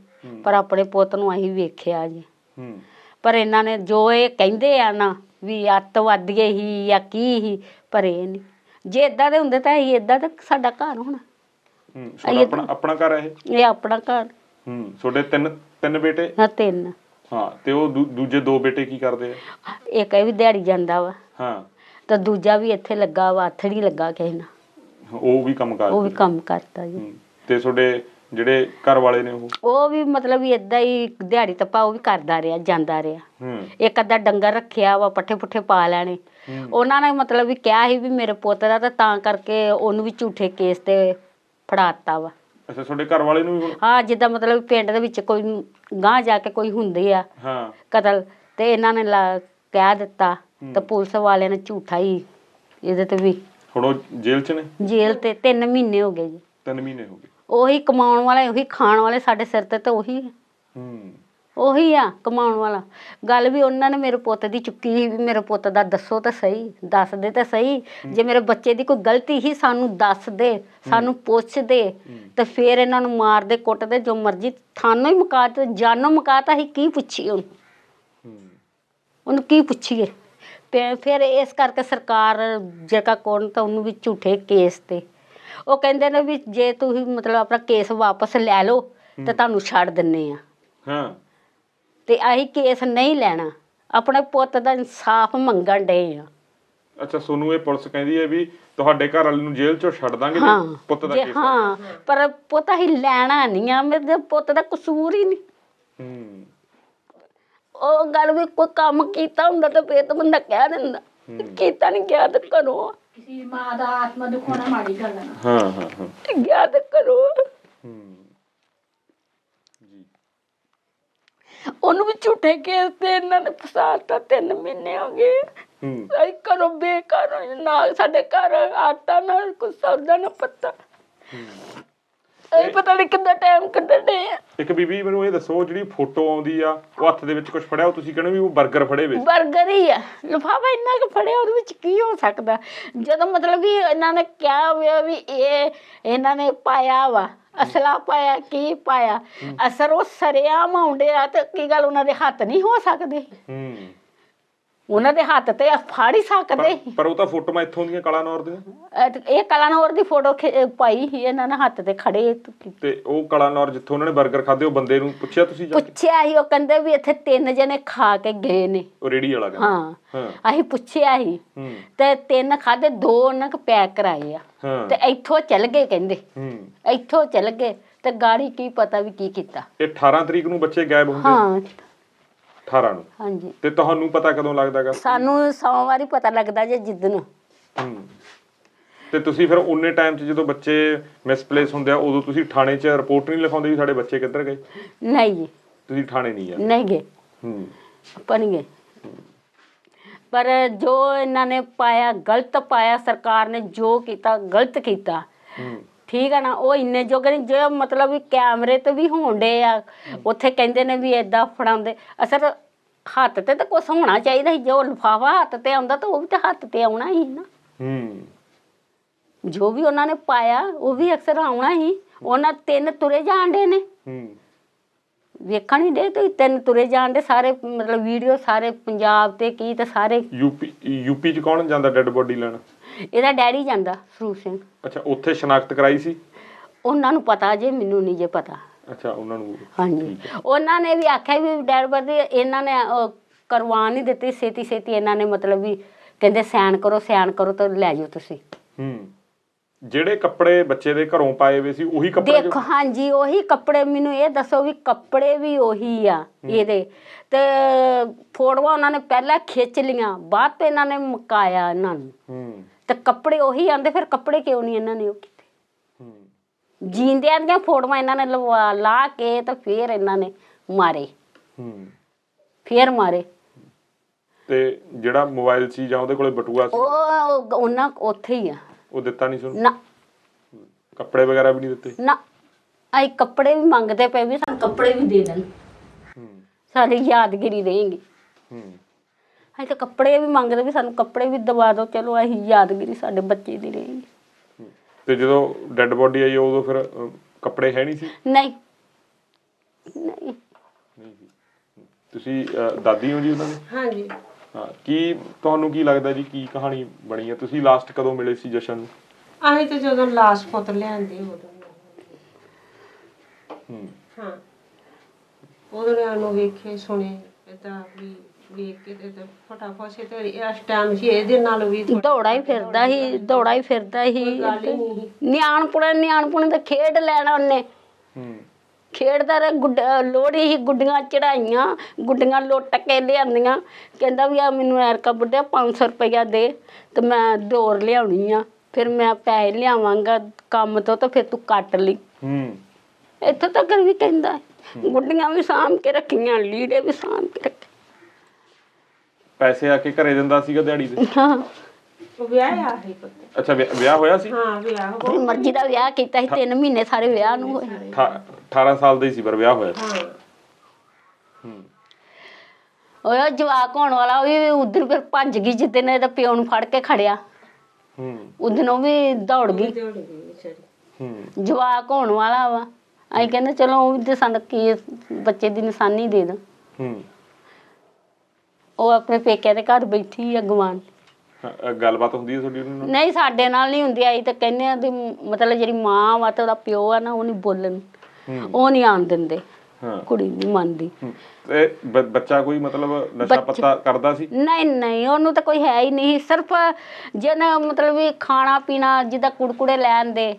ਪਰ ਆਪਣੇ ਪੁੱਤ ਨੂੰ ਅਸੀਂ ਵੇਖਿਆ ਜੀ। ਹੂੰ। ਪਰ ਇਹਨਾਂ ਨੇ ਜੋ ਇਹ ਕਹਿੰਦੇ ਆ ਨਾ ਵੀ ਅੱਤਵਾਦੀਏ ਹੀ ਜਾਂ ਕੀ ਹੀ ਪਰ ਇਹ ਨਹੀਂ। ਜੇ ਇਦਾਂ ਦੇ ਹੁੰਦੇ ਤਾਂ ਅਸੀਂ ਇਦਾਂ ਤਾਂ ਸਾਡਾ ਘਰ ਹੋਣਾ। ਹੂੰ ਤੁਹਾਡਾ ਆਪਣਾ ਆਪਣਾ ਘਰ ਹੈ ਇਹ? ਇਹ ਆਪਣਾ ਘਰ। ਹੂੰ ਤੁਹਾਡੇ ਤਿੰਨ ਤਿੰਨ ਬੇਟੇ? ਨਾ ਤਿੰਨ। ਹਾਂ ਤੇ ਉਹ ਦੂ- ਦੂਜੇ ਦੋ ਬੇਟੇ ਕੀ ਕਰਦੇ ਆ? ਇੱਕ ਇਹ ਵੀ ਦਿਹਾੜੀ ਜਾਂਦਾ ਵਾ। ਹਾਂ। ਤਾਂ ਦੂਜਾ ਵੀ ਇੱਥੇ ਲੱਗਾ ਵਾ ਹੱਥੜੀ ਲੱਗਾ ਕਿਸੇ ਨਾਲ। ਉਹ ਵੀ ਕੰਮ ਉਹ ਕਰਦੇ ਵੀ ਕੰਮ ਕਰਦਾ ਜੀ। ਹੂੰ। ਤੇ ਤੁਹਾਡੇ ਜਿਹੜੇ ਘਰ ਵਾਲੇ ਨੇ ਉਹ? ਉਹ ਵੀ ਮਤਲਬ ਵੀ ਇਦਾਂ ਹੀ ਦਿਹਾੜੀ ਤੱਪਾ ਉਹ ਵੀ ਕਰਦਾ ਰਿਹਾ ਜਾਂਦਾ ਰਿਹਾ। ਹੂੰ। ਇੱਕ ਅੱਧਾ ਡੰਗਰ ਰੱਖਿਆ ਵਾ ਪੱਠੇ ਪੁੱਠੇ ਪਾ ਲੈਣੇ। ਉਹਨਾਂ ਨੇ ਮਤਲਬ ਵੀ ਕਿਹਾ ਸੀ ਵੀ ਮੇਰੇ ਪੁੱਤ ਦਾ ਤਾਂ ਤਾਂ ਕਰਕੇ ਉਹਨੂੰ ਵੀ ਝੂਠੇ ਕੇਸ ਤੇ ਫੜਾਤਾ ਵਾ। ਅੱਛਾ ਤੁਹਾਡੇ ਘਰ ਵਾਲੇ ਨੂੰ ਵੀ ਹੁਣ? ਹਾਂ ਜਿੱਦਾਂ ਮਤਲਬ ਪਿੰਡ ਦੇ ਵਿੱਚ ਕੋਈ ਗਾਂਹ ਜਾ ਕੇ ਕੋਈ ਹੁੰਦੇ ਆ ਹਾਂ। ਕਤਲ ਤੇ ਇਹਨਾਂ ਨੇ ਲਾ- ਕਹਿ ਦਿੱਤਾ ਤਾਂ ਪੁਲਿਸ ਵਾਲਿਆਂ ਨੇ ਝੂਠਾ ਹੀ ਇਹਦੇ ਤੇ ਵੀ ਹੁਣ ਉਹ ਜੇਲ੍ਹ 'ਚ ਨੇ? ਜੇਲ੍ਹ ਤੇ 3 ਮਹੀਨੇ ਹੋ ਗਏ ਜੀ। ਤਿੰਨ ਮਹੀਨੇ ਹੋ ਗਏ। ਉਹੀ ਕਮਾਉਣ ਵਾਲੇ ਉਹੀ ਖਾਣ ਵਾਲੇ ਸਾਡੇ ਸਿਰ ਤੇ ਤਾਂ ਉਹੀ ਆ। ਹੂੰ। ਉਹੀ ਆ ਕਮਾਉਣ ਵਾਲਾ। ਗੱਲ ਵੀ ਉਹਨਾਂ ਨੇ ਮੇਰੇ ਪੁੱਤ ਦੀ ਚੁੱਕੀ ਸੀ ਵੀ ਮੇਰੇ ਪੁੱਤ ਦਾ ਦੱਸੋ ਤਾਂ ਸਹੀ ਦੱਸ ਦੇ ਤਾਂ ਸਹੀ। ਜੇ ਮੇਰੇ ਬੱਚੇ ਦੀ ਕੋਈ ਗਲਤੀ ਹੀ ਸਾਨੂੰ ਦੱਸ ਦੇ ਸਾਨੂੰ ਪੁੱਛ ਦੇ ਤੇ ਫਿਰ ਇਹਨਾਂ ਨੂੰ ਮਾਰਦੇ ਕੁੱਟਦੇ ਜੋ ਮਰਜ਼ੀ ਥਾਨੋਂ ਹੀ ਮੁਕਾ ਤੇ ਜਾਨੋਂ ਮੁਕਾਤਾ ਹੀ ਕੀ ਪੁੱਛੀ ਉਹਨੂੰ? ਹੂੰ। ਉਹਨੂੰ ਕੀ ਪੁੱਛੀਏ? ਤੇ ਫਿਰ ਇਸ ਕਰਕੇ ਸਰਕਾਰ ਜਗਾ ਕੋਣ ਤਾਂ ਉਹਨੂੰ ਵੀ ਝੂਠੇ ਕੇਸ ਤੇ ਉਹ ਕਹਿੰਦੇ ਨੇ ਵੀ ਜੇ ਤੁਸੀਂ ਮਤਲਬ ਆਪਣਾ ਕੇਸ ਵਾਪਸ ਲੈ ਲਓ ਤੇ ਤੁਹਾਨੂੰ ਛੱਡ ਦਿੰਨੇ ਆ। ਹਾਂ। ਤੇ ਅਸੀਂ ਕੇਸ ਨਹੀਂ ਲੈਣਾ। ਆਪਣੇ ਪੁੱਤ ਦਾ ਇਨਸਾਫ ਮੰਗਣ ਡਏ ਆ। ਅੱਛਾ ਸੋਨੂੰ ਇਹ ਪੁਲਿਸ ਕਹਿੰਦੀ ਹੈ ਵੀ ਤੁਹਾਡੇ ਘਰ ਵਾਲੇ ਨੂੰ ਜੇਲ੍ਹ ਚੋਂ ਛੱਡ ਦਾਂਗੇ ਜੇ ਪੁੱਤ ਦਾ ਜੇ ਕੇਸ। ਹਾਂ ਪਰ ਪੁੱਤ ਹੀ ਲੈਣਾ ਨਹੀਂ ਆ ਮੇਰੇ ਪੁੱਤ ਦਾ ਕਸੂਰ ਹੀ ਨਹੀਂ। ਹੂੰ। ਉਹ ਗੱਲ ਵੀ ਕੋਈ ਕੰਮ ਕੀਤਾ ਹੁੰਦਾ ਤਾਂ ਫੇਰ ਤਾਂ ਬੰਦਾ ਕਹਿ ਦਿੰਦਾ। ਕੀਤਾ ਨਹੀਂ ਗਿਆ ਤਾਂ ਕਰੋ ਕਿਸੇ ਮਾਂ ਦਾ ਆਤਮਾ ਦੁਖਾਉਣਾ ਮਾੜੀ ਗੱਲ ਹੈ ਹਾਂ ਹਾਂ ਹਾਂ। ਗਿਆ ਤਾਂ ਕਰੋ। ਹੂੰ। ਜੀ। ਉਹਨੂੰ ਵੀ ਝੂਠੇ ਕੇਸ ਤੇ ਇਹਨਾਂ ਨੇ ਫਸਾਤਾ ਤਿੰਨ ਮਹੀਨੇ ਹੋ ਗਏ। ਹੂੰ। ਅਸੀਂ ਘਰੋਂ ਬੇਕਾਰ ਹੋਏ ਨਾ ਸਾਡੇ ਘਰ ਆਟਾ ਨਾ ਕੁਛ ਸੌਦਾ ਨਾ ਪੱਤਾ। ਇਹ ਪਤਾ ਨਹੀਂ ਕਿੰਨਾ ਟਾਈਮ ਕੱਢਣੇ ਆ। ਇੱਕ ਬੀਬੀ ਮੈਨੂੰ ਇਹ ਦੱਸੋ ਜਿਹੜੀ ਫੋਟੋ ਆਉਂਦੀ ਆ ਉਹ ਹੱਥ ਦੇ ਵਿੱਚ ਕੁਝ ਫੜਿਆ ਉਹ ਤੁਸੀਂ ਕਹਿੰਦੇ ਵੀ ਉਹ 버ਗਰ ਫੜੇ ਵੇ ਬਰਗਰ ਹੀ ਆ। ਲਿਫਾਫਾ ਇੰਨਾ ਕੁ ਫੜਿਆ ਉਹਦੇ ਵਿੱਚ ਕੀ ਹੋ ਸਕਦਾ? ਜਦੋਂ ਮਤਲਬ ਵੀ ਇਹਨਾਂ ਨੇ ਕਿਹਾ ਹੋਇਆ ਵੀ ਇਹ ਇਹਨਾਂ ਨੇ ਪਾਇਆ ਵਾ ਅਸਲਾ ਪਾਇਆ ਕੀ ਪਾਇਆ? ਅਸਰ ਉਹ ਸਰਿਆਮ ਆਉਂਦੇ ਆ ਤੇ ਕੀ ਗੱਲ ਉਹਨਾਂ ਦੇ ਹੱਥ ਨਹੀਂ ਹੋ ਸਕਦੇ? ਹੂੰ। ਉਹਨਾਂ ਦੇ ਹੱਥ ਤੇ ਫਾੜ ਹੀ ਸਕਦੇ ਪਰ- ਪਰ ਉਹ ਤਾਂ ਫੋਟੋਆਂ ਇੱਥੋਂ ਦੀਆਂ ਕਲਾ ਨੌਰ ਦੀਆਂ। ਅਹ ਤੇ ਇਹ ਕਲਾਨੌਰ ਦੀ ਫੋਟੋ ਪਾਈ ਸੀ ਇਹਨਾਂ ਨੇ ਹੱਥ ਤੇ ਖੜੇ ਤੇ ਉਹ ਕਲਾ ਨੌਰ ਜਿੱਥੋਂ ਉਹਨਾਂ ਨੇ 버ਗਰ ਖਾਦੇ ਉਹ ਬੰਦੇ ਨੂੰ ਪੁੱਛਿਆ ਤੁਸੀਂ ਜਾ ਕੇ? ਪੁੱਛਿਆ ਸੀ ਉਹ ਕਹਿੰਦੇ ਵੀ ਇੱਥੇ ਤਿੰਨ ਜਣੇ ਖਾ ਕੇ ਗਏ ਨੇ। ਉਹ ਰੇੜੀ ਵਾਲਾ ਕਹਿੰਦਾ। ਹਾਂ। ਹਾਂ। ਅਸੀਂ ਪੁੱਛਿਆ ਸੀ ਹੂੰ। ਤੇ ਤਿੰਨ ਖਾਦੇ ਦੋ ਉਹਨਾਂ ਕ ਪੈਕ ਕਰਾਏ ਆ। ਹਾਂ। ਤੇ ਇੱਥੋਂ ਚੱਲ ਗਏ ਕਹਿੰਦੇ। ਹੂੰ। ਇੱਥੋਂ ਚੱਲ ਗਏ ਤੇ ਗਾੜੀ ਕੀ ਪਤਾ ਵੀ ਕੀ ਕੀਤਾ। ਇਹ 18 ਤਰੀਕ ਨੂੰ ਬੱਚੇ ਗਾਇਬ ਹੁੰਦੇ। ਹਾਂ। 18 ਨੂੰ। ਹਾਂਜੀ। ਤੇ ਤੁਹਾਨੂੰ ਪਤਾ ਕਦੋਂ ਲੱਗਦਾਗਾ? ਸਾਨੂੰ ਸੋਮਵਾਰ ਪਤਾ ਲੱਗਦਾ ਜੇ ਜਿੱਦਨ ਹੂੰ। ਤੇ ਤੁਸੀਂ ਫਿਰ ਉਨੇ ਟਾਈਮ 'ਚ ਜਦੋਂ ਬੱਚੇ ਮਿਸਪਲੇਸ ਹੁੰਦੇ ਆ ਉਦੋਂ ਤੁਸੀਂ ਥਾਣੇ 'ਚ ਰਿਪੋਰਟ ਨਹੀਂ ਲਿਖਾਉਂਦੇ ਵੀ ਸਾਡੇ ਬੱਚੇ ਕਿੱਧਰ ਗਏ? ਨਹੀਂ ਜੀ। ਤੁਸੀਂ ਥਾਣੇ ਨਹੀਂ ਜਾਂਦੇ? ਨਹੀਂ ਗਏ। ਹੂੰ। ਆਪਾਂ ਨਹੀਂ ਗਏ। ਪਰ ਜੋ ਇਹਨਾਂ ਨੇ ਪਾਇਆ ਗਲਤ ਪਾਇਆ ਸਰਕਾਰ ਨੇ ਜੋ ਕੀਤਾ ਗਲਤ ਕੀਤਾ ਠੀਕ ਆ ਨਾ ਉਹ ਇੰਨੇ ਜੋਗੇ ਨਹੀਂ ਜੋ ਮਤਲਬ ਵੀ ਕੈਮਰੇ ਤੇ ਵੀ ਹੋਣਦੇ ਆ ਉੱਥੇ ਕਹਿੰਦੇ ਨੇ ਵੀ ਏਦਾਂ ਫੜਾਉਂਦੇ ਅਸਰ ਹੱਥ ਤੇ ਤਾਂ ਕੁਝ ਹੋਣਾ ਚਾਹੀਦਾ ਸੀ ਜੋ ਲਿਫਾਫਾ ਹੱਥ ਤੇ ਆਉਂਦਾ ਤਾਂ ਉਹ ਵੀ ਤਾਂ ਹੱਥ ਤੇ ਆਉਣਾ ਹੀ ਨਾ। ਹੂੰ। ਜੋ ਵੀ ਉਹਨਾਂ ਨੇ ਪਾਇਆ ਉਹ ਵੀ ਅਕਸਰ ਆਉਣਾ ਹੀ ਉਹਨਾਂ ਤਿੰਨ ਤੁਰੇ ਜਾਂਦੇ ਨੇ। ਹੂੰ। ਵੇਖਣ ਹੀ ਦੇ ਤੇ ਤਿੰਨ ਤੁਰੇ ਜਾਂਦੇ ਸਾਰੇ ਮਤਲਬ ਵੀਡੀਓ ਸਾਰੇ ਪੰਜਾਬ ਤੇ ਕੀ ਤੇ ਸਾਰੇ ਯੂਪੀ ਯੂਪੀ 'ਚ ਕੌਣ ਜਾਂਦਾ ਡੈੱਡ ਬੋਡੀ ਲੈਣ? ਇਹਦਾ ਡੈਡੀ ਜਾਂਦਾ ਸਰੂਪ ਸਿੰਘ। ਅੱਛਾ ਉੱਥੇ ਸ਼ਨਾਖਤ ਕਰਾਈ ਸੀ? ਉਹਨਾਂ ਨੂੰ ਪਤਾ ਜੇ ਮੈਨੂੰ ਨਹੀਂ ਜੇ ਪਤਾ। ਅੱਛਾ ਉਹਨਾਂ ਨੂੰ ਹਾਂਜੀ। ਉਹਨਾਂ ਨੇ ਵੀ ਆਖਿਆ ਵੀ ਡੈਡ ਦੇ ਇਹਨਾਂ ਨੇ ਕਰਵਾ ਨਹੀਂ ਦਿੱਤੀ ਛੇਤੀ ਛੇਤੀ ਇਹਨਾਂ ਨੇ ਮਤਲਬ ਵੀ ਕਹਿੰਦੇ ਸੈਨ ਕਰੋ ਸੈਨ ਕਰੋ ਤਾਂ ਲੈ ਜਾਓ ਤੁਸੀਂ। ਹੂੰ। ਜਿਹੜੇ ਕੱਪੜੇ ਬੱਚੇ ਦੇ ਘਰੋਂ ਪਾਏ ਹੋਏ ਸੀ ਉਹੀ ਕੱਪੜੇ ਦੇਖੋ ਹਾਂਜੀ ਉਹੀ ਕੱਪੜੇ ਮੈਨੂੰ ਇਹ ਦੱਸੋ ਵੀ ਕੱਪੜੇ ਵੀ ਉਹੀ ਆ ਇਹਦੇ। ਤੇ ਫੋਟੋਆਂ ਉਹਨਾਂ ਨੇ ਪਹਿਲਾਂ ਖਿੱਚ ਲੀਆਂ ਬਾਅਦ ਤੇ ਇਹਨਾਂ ਨੇ ਮੁਕਾਇਆ ਇਹਨਾਂ ਨੂੰ। ਹੂੰ। ਤੇ ਕੱਪੜੇ ਉਹੀ ਆਂਦੇ ਫਿਰ ਕੱਪੜੇ ਕਿਉਂ ਨਹੀਂ ਇਹਨਾਂ ਨੇ ਉਹ ਕੀਤੇ? ਹੂੰ। ਜੀਂਦਿਆਂ ਦੀਆਂ ਫੋਟੋਆਂ ਇਹਨਾਂ ਨੇ ਲਵਾ ਲਾ ਕੇ ਤੇ ਫਿਰ ਇਹਨਾਂ ਨੇ ਮਾਰੇ। ਹੂੰ। ਫਿਰ ਮਾਰੇ। ਤੇ ਜਿਹੜਾ ਮੋਬਾਈਲ ਸੀ ਜਾਂ ਉਹਦੇ ਕੋਲੇ ਬਟੂਆ ਸੀ? ਉਹ ਉਹਨਾਂ ਉੱਥੇ ਹੀ ਆ। ਉਹ ਦਿੱਤਾ ਨਹੀਂ ਸੁਣ ਨਾ। ਕੱਪੜੇ ਵਗੈਰਾ ਵੀ ਨਹੀਂ ਦਿੱਤੇ? ਨਾ। ਆਈ ਕੱਪੜੇ ਵੀ ਮੰਗਦੇ ਪਏ ਵੀ ਸਾਨੂੰ ਕੱਪੜੇ ਵੀ ਦੇ ਦੇਣ। ਹੂੰ। ਸਾਡੀ ਯਾਦਗਿਰੀ ਰਹੇਗੀ ਹੂੰ। ਅਸੀਂ ਤਾਂ ਕੱਪੜੇ ਵੀ ਮੰਗਦੇ ਵੀ ਸਾਨੂੰ ਕੱਪੜੇ ਵੀ ਦਵਾ ਦਿਓ ਚਲੋ ਅਸੀਂ ਯਾਦਗਿਰੀ ਸਾਡੇ ਬੱਚੇ ਦੀ ਰਹੇਗੀ ਹੂੰ। ਤੇ ਜਦੋਂ ਡੈੱਡ ਬੋਡੀ ਆਈ ਉਦੋਂ ਫਿਰ ਅਹ, ਕੱਪੜੇ ਹੈ ਨਹੀਂ ਸੀ? ਨਹੀਂ। ਨਹੀਂ। ਤੁਸੀਂ ਅਹ, ਦਾਦੀ ਹੋ ਜੀ ਉਹਨਾਂ ਦੇ? ਹਾਂਜੀ। ਹਾਂ ਕੀ ਤੁਹਾਨੂੰ ਕੀ ਲੱਗਦਾ ਜੀ ਕੀ ਕਹਾਣੀ ਬਣੀ ਹੈ ਤੁਸੀਂ ਲਾਸਟ ਕਦੋਂ ਮਿਲੇ ਸੀ ਜਸ਼ਨ ਨੂੰ? ਅਸੀਂ ਤੇ ਜਦੋਂ ਲਾਸ਼ ਪੁੱਤ ਲਿਆਂਦੇ ਉਦੋਂ ਹੂੰ। ਹਾਂ। ਉਦੋਂ ਨੇ ਉਹਨੂੰ ਵੇਖੇ ਸੁਣੇ ਇਦਾਂ ਵੀ ਵੇਖ ਕੇ ਤੇ ਤੇ ਫਟਾਫਟ ਸੇ ਤੇ ਇਸ ਟਾਈਮ ਸੀ ਇਹਦੇ ਨਾਲ ਵੀ ਥੋੜ੍ਹਾ ਦੌੜਾ ਹੀ ਫਿਰਦਾ ਸੀ ਦੌੜਾ ਹੀ ਫਿਰਦਾ ਸੀ। ਗੱਲ ਹੀ ਨਹੀਂ ਸੀ। ਨਿਆਣਪੁਣੇ ਖੇਡ ਲੈਣਾ ਉਹਨੇ। ਹੂੰ। ਖੇਡਦਾ ਰਿਹਾ ਗੁੱਡ ਲੋੜੀ ਹੀ ਗੁੱਡੀਆਂ ਚੜਾਈਆਂ ਗੁੱਡੀਆਂ ਲੁੱਟ ਕੇ ਲਿਆਂਦੀਆਂ। ਕਹਿੰਦਾ ਵੀ ਆ ਮੈਨੂੰ ਐਰਕਾ ਬੁੱਢਿਆ 500 ਰੁਪਇਆ ਦੇ ਤੇ ਮੈਂ ਡੋਰ ਲਿਆਉਣੀ ਆ। ਫਿਰ ਮੈਂ ਪੈਸੇ ਲਿਆਵਾਂਗਾ ਕੰਮ ਤੋਂ ਤਾਂ ਫਿਰ ਤੂੰ ਕੱਟ ਲਈ। ਹੂੰ। ਇੱਥੋਂ ਤੱਕ ਵੀ ਕਹਿੰਦਾ। ਗੁੱਡੀਆਂ ਵੀ ਸਾਂਭ ਕੇ ਰੱਖੀਆਂ ਲੀੜੇ ਵੀ ਸਾਂਭ ਕੇ ਰੱਖੇ। ਪੈਸੇ ਆ ਕੇ ਘਰੇ ਦਿੰਦਾ ਸੀਗਾ ਦਿਹਾੜੀ ਦੇ ਹਾਂ ਉਹ ਵਿਆਹ ਆ ਹੀ ਪੁੱਤ। ਅੱਛਾ ਵਿਆਹ ਵਿਆਹ ਹੋਇਆ ਸੀ? ਹਾਂ ਵਿਆਹ ਹੋ ਮਰਜ਼ੀ ਦਾ ਵਿਆਹ ਕੀਤਾ ਸੀ 3 ਮਹੀਨੇ ਸਾਰੇ ਵਿਆਹ ਨੂੰ ਹੋਏ। ਅਠਾ- 18 ਸਾਲ ਦਾ ਹੀ ਸੀ ਪਰ ਵਿਆਹ ਹੋਇਆ। ਸੀ ਹਾਂ। ਹੂੰ ਉਹ ਜਵਾਕ ਹੋਣ ਵਾਲਾ ਉਹ ਵੀ ਉਧਰ ਫਿਰ ਭੱਜ ਗਈ ਜਿੱਦਣ ਇਹਦਾ ਪਿਓ ਨੂੰ ਫੜ ਕੇ ਖੜਿਆ। ਹੂੰ। ਉਦਨ ਉਹ ਵੀ ਦੌੜ ਗਈ। ਦੌੜ ਗਈ ਵਿਚਾਰੀ। ਹੂੰ। ਜਵਾਕ ਹੋਣ ਵਾਲਾ ਵਾ। ਅਸੀਂ ਕਹਿੰਦੇ ਚਲੋ ਉਹ ਵੀ ਤੇ ਸਾਨੂੰ ਕੀ ਬੱਚੇ ਦੀ ਨਿਸ਼ਾਨੀ ਦੇ ਦੋ। ਹੂੰ। ਉਹ ਆਪਣੇ ਪੇਕਿਆਂ ਦੇ ਘਰ ਬੈਠੀ ਆ ਗਵਾਨ ਗੱਲਬਾਤ ਹੁੰਦੀ ਹੈ ਤੁਹਾਡੀ ਉਹਨਾਂ ਨਾਲ? ਨਹੀਂ ਸਾਡੇ ਨਾਲ ਨਹੀਂ ਹੁੰਦੀ ਆਈ ਤਾਂ ਕਹਿੰਦੇ ਆ ਵੀ ਮਤਲਬ ਜਿਹੜੀ ਮਾਂ ਵਾ ਤੇ ਉਹਦਾ ਪਿਓ ਆ ਨਾ ਉਹ ਨਹੀਂ ਬੋਲਣ। ਹੂੰ। ਉਹ ਨਹੀਂ ਆਣ ਦਿੰਦੇ। ਹਾਂ। ਕੁੜੀ ਨਹੀਂ ਮੰਨਦੀ। ਹੂੰ। ਤੇ ਬ- ਬੱਚਾ ਕੋਈ ਮਤਲਬ ਨਸ਼ਾ ਬੱਚੇ- ਪੱਤਾ ਕਰਦਾ ਸੀ? ਨਹੀਂ ਨਹੀਂ ਉਹਨੂੰ ਤਾਂ ਕੋਈ ਹੈ ਹੀ ਨਹੀਂ। ਸਿਰਫ ਜਿਹਨੇ ਮਤਲਬ ਵੀ ਖਾਣਾ ਪੀਣਾ ਜਿੱਦਾਂ ਕੁੜਕੁੜੇ ਲੈਣ ਦੇ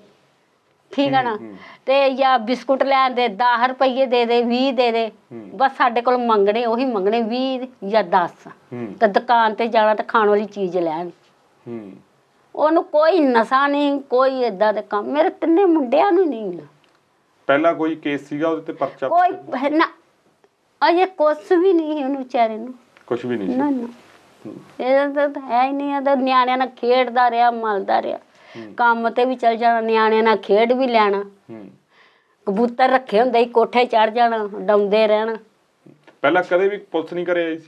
ਠੀਕ ਹੈ ਨਾ? ਤੇ ਜਾਂ ਬਿਸਕੁਟ ਲੈਣ ਦੇ 10 ਰੁਪਏ ਦੇ ਦੇ 20 ਦੇ ਦੇ ਬਸ ਸਾਡੇ ਕੋਲ ਮੰਗਣੇ ਉਹੀ ਮੰਗਣੇ 20 ਜਾਂ 10 ਹੂੰ। ਤੇ ਦੁਕਾਨ ਤੇ ਜਾਣਾ ਤੇ ਖਾਣ ਵਾਲੀ ਚੀਜ਼ ਲੈਣ। ਉਹਨੂੰ ਕੋਈ ਨਸ਼ਾ ਨਹੀਂ ਕੋਈ ਏਦਾਂ ਦੇ ਕੰਮ। ਮੇਰੇ ਤਿੰਨੇ ਮੁੰਡਿਆਂ ਨੂੰ ਨਹੀਂ ਪਹਿਲਾਂ ਕੋਈ ਕੇਸ ਸੀਗਾ ਉਹਦੇ ਤੇ ਪਰਚਾ? ਕੋਈ ਨਾ ਅਜੇ ਕੁਛ ਵੀ ਨਹੀਂ ਉਹਨੂੰ ਵਿਚਾਰੇ ਨੂੰ। ਕੁਝ ਵੀ ਨਹੀਂ ਨਾ ਨਾ। ਇਹਦਾ ਤਾਂ ਹੈ ਹੀ ਨਹੀਂ ਇਹਦਾ ਨਿਆਣਿਆਂ ਨਾਲ ਖੇਡਦਾ ਰਿਹਾ ਮਲਦਾ ਰਿਹਾ। ਕੰਮ ਤੇ ਵੀ ਚਲ ਜਾਣਾ ਨਿਆਣਿਆਂ ਨਾਲ ਖੇਡ ਵੀ ਲੈਣਾ। ਕਬੂਤਰ ਰੱਖੇ ਹੁੰਦੇ ਸੀ ਕੋਠੇ ਚੜ ਜਾਣਾ ਡਾਉਂਦੇ ਰਹਿਣਾ। ਪਹਿਲਾਂ ਕਦੇ ਵੀ ਪੁਲਿਸ ਨਹੀਂ ਕਰੇ ਆਈ ਸੀ?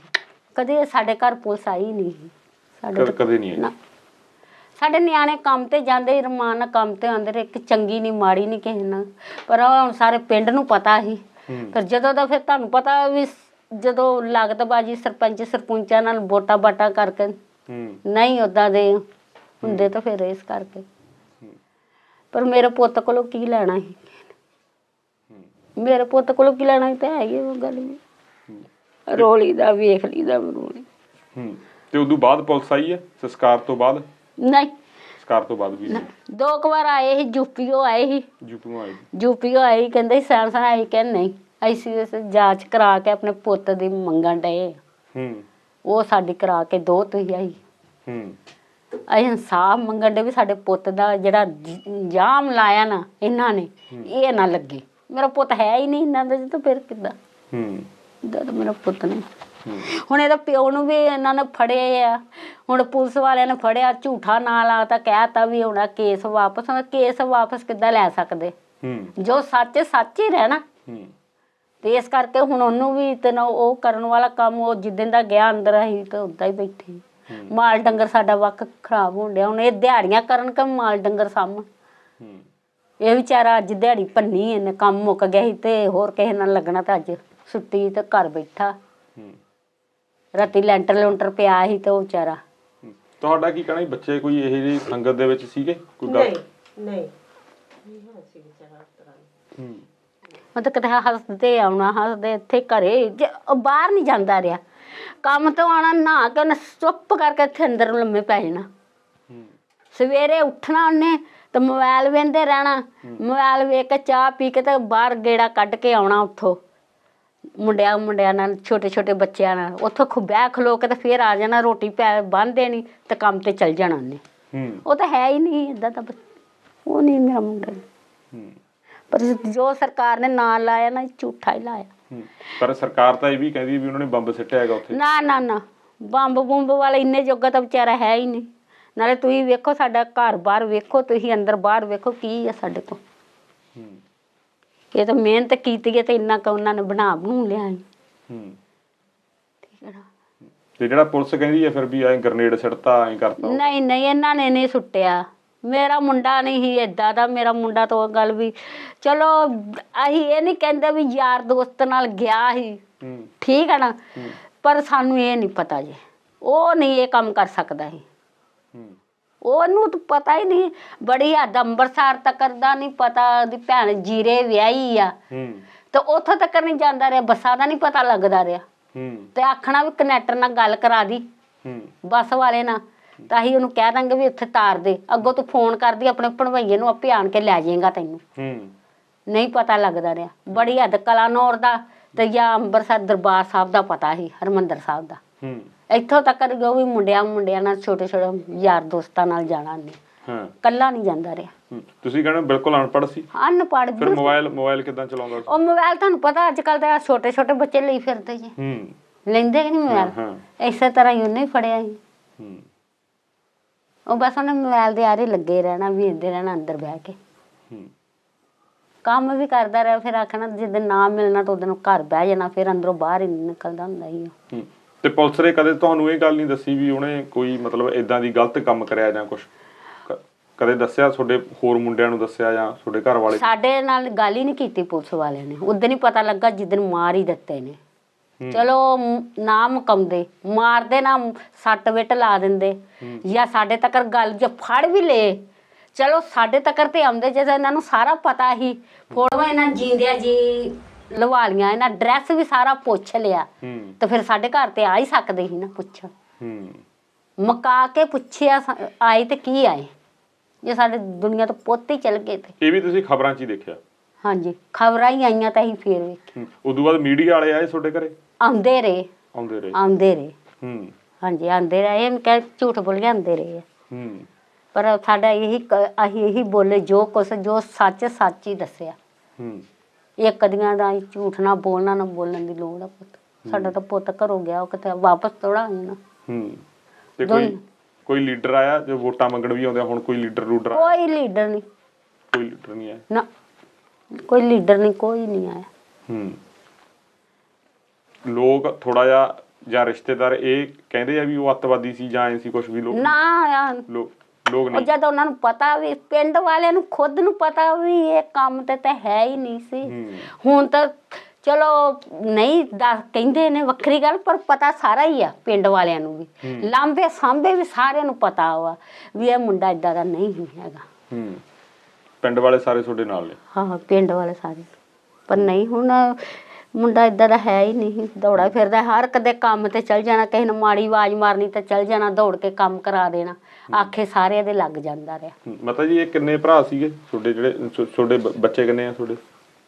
ਕਦੇ ਸਾਡੇ ਘਰ ਪੁਲਿਸ ਆਈ ਨਹੀਂ ਸਾਡੇ ਕਦੇ ਕਦੇ ਨਹੀਂ ਆਈ? ਨਾ। ਸਾਡੇ ਨਿਆਣੇ ਕੰਮ ਤੇ ਜਾਂਦੇ ਰਮਾਨ ਨਾਲ ਕੰਮ ਤੇ ਆਉਂਦੇ ਰਹੇ ਇੱਕ ਚੰਗੀ ਨਹੀਂ ਮਾੜੀ ਨਹੀਂ ਕਿਸੇ ਨਾਲ। ਪਰ ਉਹ ਹੁਣ ਸਾਰੇ ਪਿੰਡ ਨੂੰ ਪਤਾ ਸੀ। ਹੂੰ। ਫਿਰ ਜਦੋਂ ਦਾ ਫਿਰ ਤੁਹਾਨੂੰ ਪਤਾ ਵੀ ਸ- ਜਦੋਂ ਲਾਗਤਬਾਜੀ ਸਰਪੰਚ ਸਰਪੰਚਾਂ ਨਾਲ ਵੋਟਾਂ ਬਾਟਾਂ ਕਰਕੇ ਹੂੰ। ਨਹੀਂ ਉਦਾਂ ਦੇ। ਹੁੰਦੇ ਤਾਂ ਫਿਰ ਇਸ ਕਰਕੇ। ਪਰ ਮੇਰੇ ਪੁੱਤ ਕੋਲੋਂ ਕੀ ਲੈਣਾ ਸੀ? ਮੇਰੇ ਪੁੱਤ ਕੋਲੋਂ ਕੀ ਲੈਣਾ ਸੀ ਤੇ ਹੈਗੀ ਉਹ ਗੱਲ ਵੀ। ਰੋਲੀ ਦਾ ਵੇਖ ਲਈਦਾ ਰੋਲੀ ਹੂੰ। ਤੇ ਉਦੋਂ ਬਾਅਦ ਪੁਲਿਸ ਆਈ ਹੈ ਸੰਸਕਾਰ ਤੋਂ ਬਾਅਦ? ਨਹੀਂ। ਸੰਸਕਾਰ ਤੋਂ ਬਾਅਦ ਵੀ ਦੋ ਕੁ ਵਾਰ ਆਏ ਸੀ ਯੂਪੀਓ ਆਏ ਸੀ। ਯੂਪੀੋਂ ਆਈ ਸੀ। ਯੂਪੀਓ ਆਏ ਸੀ, ਕਹਿੰਦੇ ਸੀ ਸਾਂ ਸਾਂ ਆਈ ਕਹਿੰਦੇ ਨਹੀਂ। ਅਸੀਂ ਜਾਂਚ ਕਰਾ ਕੇ ਆਪਣੇ ਪੁੱਤ ਦੀ ਮੰਗਣ ਡਏ। ਹੂੰ। ਉਹ ਸਾਡੀ ਕਰਾ ਕੇ ਦੋ ਤੁਸੀਂ ਆਈ। ਹੂੰ। ਅਸੀਂ ਇਨਸਾਫ ਮੰਗਣ ਦੇ ਵੀ ਸਾਡੇ ਪੁੱਤ ਦਾ ਜਿਹੜਾ ਜਾਮ ਲਾਇਆ ਨਾ ਇਹਨਾਂ ਨੇ ਇਹ ਨਾ ਲੱਗੇ। ਮੇਰਾ ਪੁੱਤ ਹੈ ਹੀ ਨਹੀਂ ਇਹਨਾਂ ਦਾ ਤਾਂ ਫਿਰ ਕਿੱਦਾਂ? ਹੂੰ। ਤਾਂ ਮੇਰਾ ਪੁੱਤ ਨਹੀਂ। ਹੁਣ ਇਹਦਾ ਪਿਓ ਨੂੰ ਵੀ ਇਹਨਾਂ ਨੇ ਫੜੇ ਆ। ਹੁਣ ਪੁਲਿਸ ਵਾਲਿਆਂ ਨੇ ਫੜਿਆ ਝੂਠਾ ਨਾਂ ਲਾਤਾ ਕਹਿਤਾ ਵੀ ਹੁਣ ਆਹ ਕੇਸ ਵਾਪਸ ਕੇਸ ਵਾਪਸ ਕਿੱਦਾਂ ਲੈ ਸਕਦੇ? ਹੂੰ। ਜੋ ਸੱਚ ਸੱਚ ਹੀ ਰਹਿਣਾ। ਹੂੰ। ਤੇ ਇਸ ਕਰਕੇ ਹੁਣ ਉਹਨੂੰ ਵੀ ਤੇ ਉਹ ਕਰਨ ਵਾਲਾ ਕੰਮ ਉਹ ਜਿੱਦਣ ਦਾ ਗਿਆ ਅੰਦਰ ਅਸੀਂ ਤਾਂ ਉਦਾਂ ਹੀ ਬੈਠੇ। ਮਾਲ ਡੰਗਰ ਸਾਡਾ ਵੱਖ ਖਰਾਬ ਹੋਣ ਡਿਆ। ਹੁਣ ਇਹ ਦਿਹਾੜੀਆਂ ਕਰਨ ਕਿ ਮਾਲ ਡੰਗਰ ਹੂੰ। ਇਹ ਵਿਚਾਰਾ ਅੱਜ ਦਿਹਾੜੀ ਭੰਨੀ ਇਹਨੇ ਕੰਮ ਮੁੱਕ ਗਿਆ ਸੀ ਤੇ ਹੋਰ ਕਿਸੇ ਨਾਲ ਲੱਗਣਾ ਤਾਂ ਅੱਜ ਛੁੱਟੀ ਤੇ ਘਰ ਬੈਠਾ। ਹੂੰ। ਰਾਤੀ ਲੈਂਟਰ ਲੁੰਟਰ ਪਿਆ ਸੀ ਤੇ ਉਹ ਵਿਚਾਰਾ। ਤੁਹਾਡਾ ਕੀ ਕਹਿਣਾ ਬੱਚੇ ਕੋਈ ਇਹੋ ਜਿਹੀ ਸੰਗਤ ਦੇ ਵਿੱਚ ਸੀਗੇ? ਕੋਈ ਗੱਲ? ਨਹੀਂ ਨਹੀਂ। ਮਤਲਬ ਕਿਤੇ ਹੱਸਦੇ ਆਉਣਾ ਹੱਸਦੇ ਇੱਥੇ ਘਰੇ ਬਾਹਰ ਨਹੀਂ ਜਾਂਦਾ ਰਿਹਾ। ਕੰਮ ਤੋਂ ਆਣਾ ਨਹਾ ਕੇ ਉਹਨੇ ਚੁੱਪ ਕਰਕੇ ਇੱਥੇ ਅੰਦਰ ਲੰਮੇ ਪੈ ਜਾਣਾ। ਸਵੇਰੇ ਉੱਠਣਾ ਉਹਨੇ ਤੇ ਮੋਬਾਈਲ ਵੇਂਦੇ ਰਹਿਣਾ। ਮੋਬਾਈਲ ਵੇਖ ਕੇ ਚਾਹ ਪੀ ਕੇ ਤੇ ਬਾਹਰ ਗੇੜਾ ਕੱਢ ਕੇ ਆਉਣਾ ਉੱਥੋਂ। ਮੁੰਡਿਆਂ ਮੁੰਡਿਆਂ ਨਾਲ ਛੋਟੇ ਛੋਟੇ ਬੱਚਿਆਂ ਨਾਲ। ਉੱਥੋਂ ਖੁਬਿਆ ਖਲੋ ਕੇ ਤੇ ਫੇਰ ਆ ਜਾਣਾ ਰੋਟੀ ਪੈ ਬੰਨ ਦੇਣੀ ਤੇ ਕੰਮ ਤੇ ਚਲ ਜਾਣਾ ਉਹਨੇ। ਉਹ ਤਾਂ ਹੈ ਹੀ ਨਹੀਂ ਇਦਾਂ ਬੱਚ- ਉਹ ਨਹੀਂ ਮੇਰਾ ਮੁੰਡਾ। ਪਰ ਜੋ ਸਰਕਾਰ ਨੇ ਨਾਂ ਲਾਇਆ ਨਾ ਝੂਠਾ ਹੀ ਲਾਇਆ। ਪਰ ਸਰਕਾਰ ਤਾਂ ਇਹ ਵੀ ਕਹਿੰਦੀ ਵੀ ਉਹਨਾਂ ਨੇ ਬੰਬ ਸਿੱਟਿਆ ਹੈਗਾ ਉੱਥੇ। ਨਾ ਨਾ ਨਾ। ਬੰਬ ਬੁੰਬ ਵਾਲੇ ਇੰਨੇ ਜੋਗਾ ਤਾਂ ਵਿਚਾਰਾ ਹੈ ਹੀ ਨਹੀਂ। ਨਾਲੇ ਤੁਸੀਂ ਵੇਖੋ ਸਾਡਾ ਘਰ ਬਾਹਰ ਵੇਖੋ ਤੁਸੀਂ ਅੰਦਰ ਬਾਹਰ ਵੇਖੋ ਕੀ ਹੈ ਸਾਡੇ ਕੋਲ। ਹੂੰ। ਇਹ ਤਾਂ ਮਿਹਨਤ ਕੀਤੀ ਹੈ ਤੇ ਇੰਨਾ ਕੁ ਉਹਨਾਂ ਨੇ ਬਣਾ ਬਣੂ ਲਿਆ। ਹੂੰ। ਠੀਕ ਹੈ ਨਾ? ਤੇ ਜਿਹੜਾ ਪੁਲਿਸ ਕਹਿੰਦੀ ਹੈ ਫਿਰ ਵੀ ਐ ਗ੍ਰਨੇਡ ਸਿੱਟਤਾ ਐ ਕਰਤਾ ਨਹੀਂ ਨਹੀਂ ਇਹਨਾਂ ਨੇ ਨਹੀਂ ਸੁੱਟਿਆ। ਮੇਰਾ ਮੁੰਡਾ ਨਹੀਂ ਸੀ ਏਦਾਂ ਦਾ ਮੇਰਾ ਮੁੰਡਾ ਤਾਂ ਗੱਲ ਵੀ ਚਲੋ ਅਸੀਂ ਇਹ ਨਹੀਂ ਕਹਿੰਦੇ ਵੀ ਯਾਰ ਦੋਸਤ ਨਾਲ ਗਿਆ ਸੀ। ਹੂੰ। ਠੀਕ ਹੈ ਨਾ? ਪਰ ਸਾਨੂੰ ਇਹ ਨਹੀਂ ਪਤਾ ਜੀ। ਉਹ ਨਹੀਂ ਇਹ ਕੰਮ ਕਰ ਸਕਦਾ ਸੀ। ਹੂੰ। ਉਹਨੂੰ ਤਾਂ ਪਤਾ ਹੀ ਨਹੀਂ ਬੜੀ ਹੱਦ ਅੰਬਰਸਰ ਤੱਕ ਦਾ ਨਹੀਂ ਪਤਾ ਉਹਦੀ ਭੈਣ ਜੀਰੇ ਵਿਆਹੀ ਆ। ਤੇ ਉੱਥੋਂ ਤੱਕ ਨਹੀਂ ਜਾਂਦਾ ਰਿਹਾ ਬੱਸਾਂ ਦਾ ਨਹੀਂ ਪਤਾ ਲੱਗਦਾ ਰਿਹਾ। ਤੇ ਆਖਣਾ ਵੀ ਕਨੈਕਟਰ ਨਾਲ ਗੱਲ ਕਰਾ ਦੀ। ਬੱਸ ਵਾਲੇ ਨਾਲ। ਤਾਂ ਅਸੀਂ ਉਹਨੂੰ ਕਹਿ ਦਾਂਗੇ ਵੀ ਉੱਥੇ ਤਾਰ ਦੇ। ਅੱਗੋਂ ਤੂੰ ਫੋਨ ਕਰਦੀ ਆਪਣੇ ਭਣਵਈਏ ਨੂੰ ਆਪੇ ਆਣ ਕੇ ਲੈ ਜਾਏਗਾ ਤੈਨੂੰ। ਹੂੰ। ਨਹੀਂ ਪਤਾ ਲੱਗਦਾ ਰਿਹਾ। ਬੜੀ ਹੱਦ ਕਲਾਨੌਰ ਦਾ ਤੇ ਜਾਂ ਅੰਮ੍ਰਿਤਸਰ ਦਰਬਾਰ ਸਾਹਿਬ ਦਾ ਪਤਾ ਸੀ ਹਰਮੰਦਰ ਸਾਹਿਬ ਦਾ। ਹੂੰ। ਇੱਥੋਂ ਤੱਕ ਉਹ ਵੀ ਮੁੰਡਿਆਂ ਮੁੰਡਿਆਂ ਨਾਲ ਛੋਟੇ ਛੋਟੇ ਯਾਰ ਦੋਸਤਾਂ ਨਾਲ ਜਾਣਾ ਨਹੀਂ ਹਾਂ। ਕੱਲਾ ਨਹੀਂ ਜਾਂਦਾ ਰਿਹਾ। ਹੂੰ। ਤੁਸੀਂ ਕਹਿੰਦੇ ਹੋ ਬਿਲਕੁਲ ਅਨਪੜ੍ਹ ਸੀ। ਅਨਪੜ੍ਹ ਫਿਰ ਮੋਬਾਈਲ ਮੋਬਾਈਲ ਕਿਦਾਂ ਚਲਾਉਂਦਾ ਸੀ? ਉਹ ਮੋਬਾਈਲ ਤੁਹਾਨੂੰ ਪਤਾ ਅੱਜ ਕੱਲ ਤਾਂ ਛੋਟੇ ਛੋਟੇ ਬੱਚੇ ਲਈ ਫਿਰਦੇ ਜੀ। ਹੂੰ। ਲੈਂਦੇ ਕਿ ਨਹੀਂ ਹਾਂ ਮੋਬਾਈਲ ਹਾਂ। ਇਸੇ ਤਰ੍ਹਾਂ ਹੀ ਉਹਨੇ ਫੜਿਆ ਸੀ। ਹੂੰ। ਉਹ ਬਸ ਉਹਨੇ ਮੋਬਾਈਲ ਦੇ ਆਰੇ ਲੱਗੇ ਰਹਿਣਾ ਵੇਖਦੇ ਰਹਿਣਾ ਅੰਦਰ ਬਹਿ ਕੇ। ਹੂੰ। ਕੰਮ ਵੀ ਕਰਦਾ ਰਿਹਾ ਫਿਰ ਆਖਣਾ ਜਿੱਦਣ ਨਾ ਮਿਲਣਾ ਤਾਂ ਉਦੋਂ ਘਰ ਬਹਿ ਜਾਣਾ ਫਿਰ ਅੰਦਰੋਂ ਬਾਹਰ ਹੀ ਨਹੀਂ ਨਿਕਲਦਾ ਹੁੰਦਾ ਸੀ ਉਹ। ਹੂੰ। ਤੇ ਪੁਲਿਸ ਨੇ ਕਦੇ ਤੁਹਾਨੂੰ ਇਹ ਗੱਲ ਨਹੀਂ ਦੱਸੀ ਵੀ ਉਹਨੇ ਕੋਈ ਮਤਲਬ ਇਦਾਂ ਦੀ ਗਲਤ ਕੰਮ ਕਰਿਆ ਜਾਂ ਕੁਝ ਕਦੇ ਦੱਸਿਆ ਤੁਹਾਡੇ ਹੋਰ ਮੁੰਡਿਆਂ ਨੂੰ ਦੱਸਿਆ ਜਾਂ ਤੁਹਾਡੇ ਘਰ ਵਾਲੇ ਸਾਡੇ ਨਾਲ ਗੱਲ ਹੀ ਨਹੀਂ ਕੀਤੀ ਪੁਲਿਸ ਵਾਲਿਆਂ ਨੇ। ਉਦੋਂ ਹੀ ਪਤਾ ਲੱਗਾ ਜਿੱਦਣ ਮਾਰ ਹੀ ਦਿੱਤੇ ਨੇ। ਚਲੋ ਨਾ ਮੁਕਾਉਂਦੇ ਮਾਰਦੇ ਨਾ ਸੱਟ ਵਿਟ ਲਾ ਦਿੰਦੇ। ਜਾਂ ਸਾਡੇ ਤੱਕ ਗੱਲ ਜੇ ਫੜ ਵੀ ਲਏ ਚਲੋ ਸਾਡੇ ਤੱਕ ਤੇ ਆਉਂਦੇ ਜਦੋਂ ਇਹਨਾਂ ਨੂੰ ਸਾਰਾ ਪਤਾ ਹੀ ਫੋਟੋਆਂ ਇਹਨਾਂ ਜੀਂਦਿਆਂ ਜੀ ਲਵਾ ਲੀਆਂ ਇਹਨਾਂ ਡਰੈਸ ਵੀ ਸਾਰਾ ਪੁੱਛ ਲਿਆ। ਹੂੰ। ਤੇ ਫਿਰ ਸਾਡੇ ਘਰ ਤੇ ਆ ਹੀ ਸਕਦੇ ਸੀ ਨਾ ਪੁੱਛਣ ਹੂੰ। ਮਕਾ ਕੇ ਪੁੱਛਿਆ ਆਏ ਤੇ ਕੀ ਆਏ? ਜੇ ਸਾਡੇ ਦੁਨੀਆ ਤੋਂ ਪੁੱਤ ਹੀ ਚਲ ਗਏ ਤੇ। ਇਹ ਵੀ ਤੁਸੀਂ ਖਬਰਾਂ 'ਚ ਹੀ ਦੇਖਿਆ? ਹਾਂਜੀ ਖਬਰਾਂ ਹੀ ਆਈਆਂ ਤਾਂ ਅਸੀਂ ਫੇਰ ਵੇਖ ਹੂੰ। ਉਦੋਂ ਬਾਅਦ ਮੀਡੀਆ ਵਾਲੇ ਆਏ ਤੁਹਾਡੇ ਘਰੇ? ਆਉਂਦੇ ਰਹੇ। ਆਉਂਦੇ ਰਹੇ। ਆਉਂਦੇ ਰਹੇ। ਹੂੰ। ਹਾਂਜੀ ਆਉਂਦੇ ਰਹੇ। ਇਹ ਕਹਿ ਝੂਠ ਬੋਲ ਆਉਂਦੇ ਰਹੇ। ਆ। ਹੂੰ। ਪਰ ਸਾਡਾ ਇਹੀ ਕ- ਅਸੀਂ ਇਹੀ ਬੋਲੇ ਜੋ ਕੁਛ ਜੋ ਸੱਚ ਸੱਚ ਹੀ ਦੱਸਿਆ। ਹੂੰ। ਇਹ ਕਦੀਆਂ ਦਾ ਅਸੀਂ ਝੂਠ ਨਾ ਬੋਲਣਾ ਨਾ ਬੋਲਣ ਦੀ ਲੋੜ ਆ ਪੁੱਤ। ਸਾਡਾ ਤਾਂ ਪੁੱਤ ਘਰੋਂ ਗਿਆ ਉਹ ਕਿਤੇ ਵਾਪਸ ਥੋੜਾ ਆਉਣਾ ਹੂੰ। ਤੇ ਕੋਈ ਕੋਈ ਲੀਡਰ ਆਇਆ? ਜੋ ਵੋਟਾਂ ਮੰਗਣ ਵੀ ਆਉਂਦੇ ਆ, ਹੁਣ ਕੋਈ ਲੀਡਰ ਰੂਡਰ ਆਇਆ? ਕੋਈ ਲੀਡਰ ਨਹੀਂ। ਕੋਈ ਲੀਡਰ ਨਹੀਂ ਆਇਆ? ਨਾ। ਕੋਈ ਲੀਡਰ ਨਹੀਂ ਕੋਈ ਨਹੀਂ ਆਇਆ। ਹੂੰ। ਲੋਕ ਥੋੜਾ ਜਿਹਾ ਜਾਂ ਰਿਸ਼ਤੇਦਾਰ ਇਹ ਕਹਿੰਦੇ ਆ ਵੀ ਉਹ ਅੱਤਵਾਦੀ ਸੀ ਜਾਂ ਐ ਸੀ ਕੁਝ ਵੀ ਲੋਕ ਨਾ ਆਇਆ ਲੋਕ ਲੋਕ ਉਹ ਨਹੀਂ। ਜਦ ਉਹਨਾਂ ਨੂੰ ਪਤਾ ਵੀ ਪਿੰਡ ਵਾਲਿਆਂ ਨੂੰ ਖੁਦ ਨੂੰ ਪਤਾ ਵੀ ਇਹ ਕੰਮ ਤੇ ਤਾਂ ਹੈ ਹੀ ਨਹੀਂ ਸੀ। ਹੂੰ। ਹੁਣ ਤਾਂ ਚਲੋ ਨਹੀਂ ਦੱਸ ਕਹਿੰਦੇ ਨੇ ਵੱਖਰੀ ਗੱਲ ਪਰ ਪਤਾ ਸਾਰਾ ਹੀ ਆ ਪਿੰਡ ਵਾਲਿਆਂ ਨੂੰ ਵੀ। ਲਾਂਬੇ ਸਾਂਬੇ ਵੀ ਸਾਰਿਆਂ ਨੂੰ ਪਤਾ ਵਾ ਵੀ ਇਹ ਮੁੰਡਾ ਇਦਾਂ ਦਾ ਨਹੀਂ ਹੈਗਾ। ਹੂੰ। ਪਿੰਡ ਵਾਲੇ ਸਾਰੇ ਤੁਹਾਡੇ ਨਾਲ ਨੇ? ਹਾਂ ਪਿੰਡ ਵਾਲੇ ਸਾਰੇ। ਪਰ ਨਹੀਂ ਹੁਣ ਮੁੰਡਾ ਇਦਾਂ ਦਾ ਹੈ ਹੀ ਨਹੀਂ ਦੌੜਾ ਫਿਰਦਾ ਹਰ ਕਦੇ ਕੰਮ ਤੇ ਚਲ ਜਾਣਾ ਕਿਸੇ ਨੂੰ ਮਾੜੀ ਆਵਾਜ਼ ਮਾਰਨੀ ਤੇ ਚਲ ਜਾਣਾ ਦੌੜ ਕੇ ਕੰਮ ਕਰਾ ਦੇਣਾ ਆਖੇ ਸਾਰਿਆਂ ਦੇ ਲੱਗ ਜਾਂਦਾ ਰਿਹਾ। ਮਾਤਾ ਜੀ ਇਹ ਕਿੰਨੇ ਭਰਾ ਸੀਗੇ? ਤੁਹਾਡੇ ਜਿਹੜੇ ਤੁਹਾਡੇ ਬੱਚੇ ਕਿੰਨੇ ਆ ਤੁਹਾਡੇ?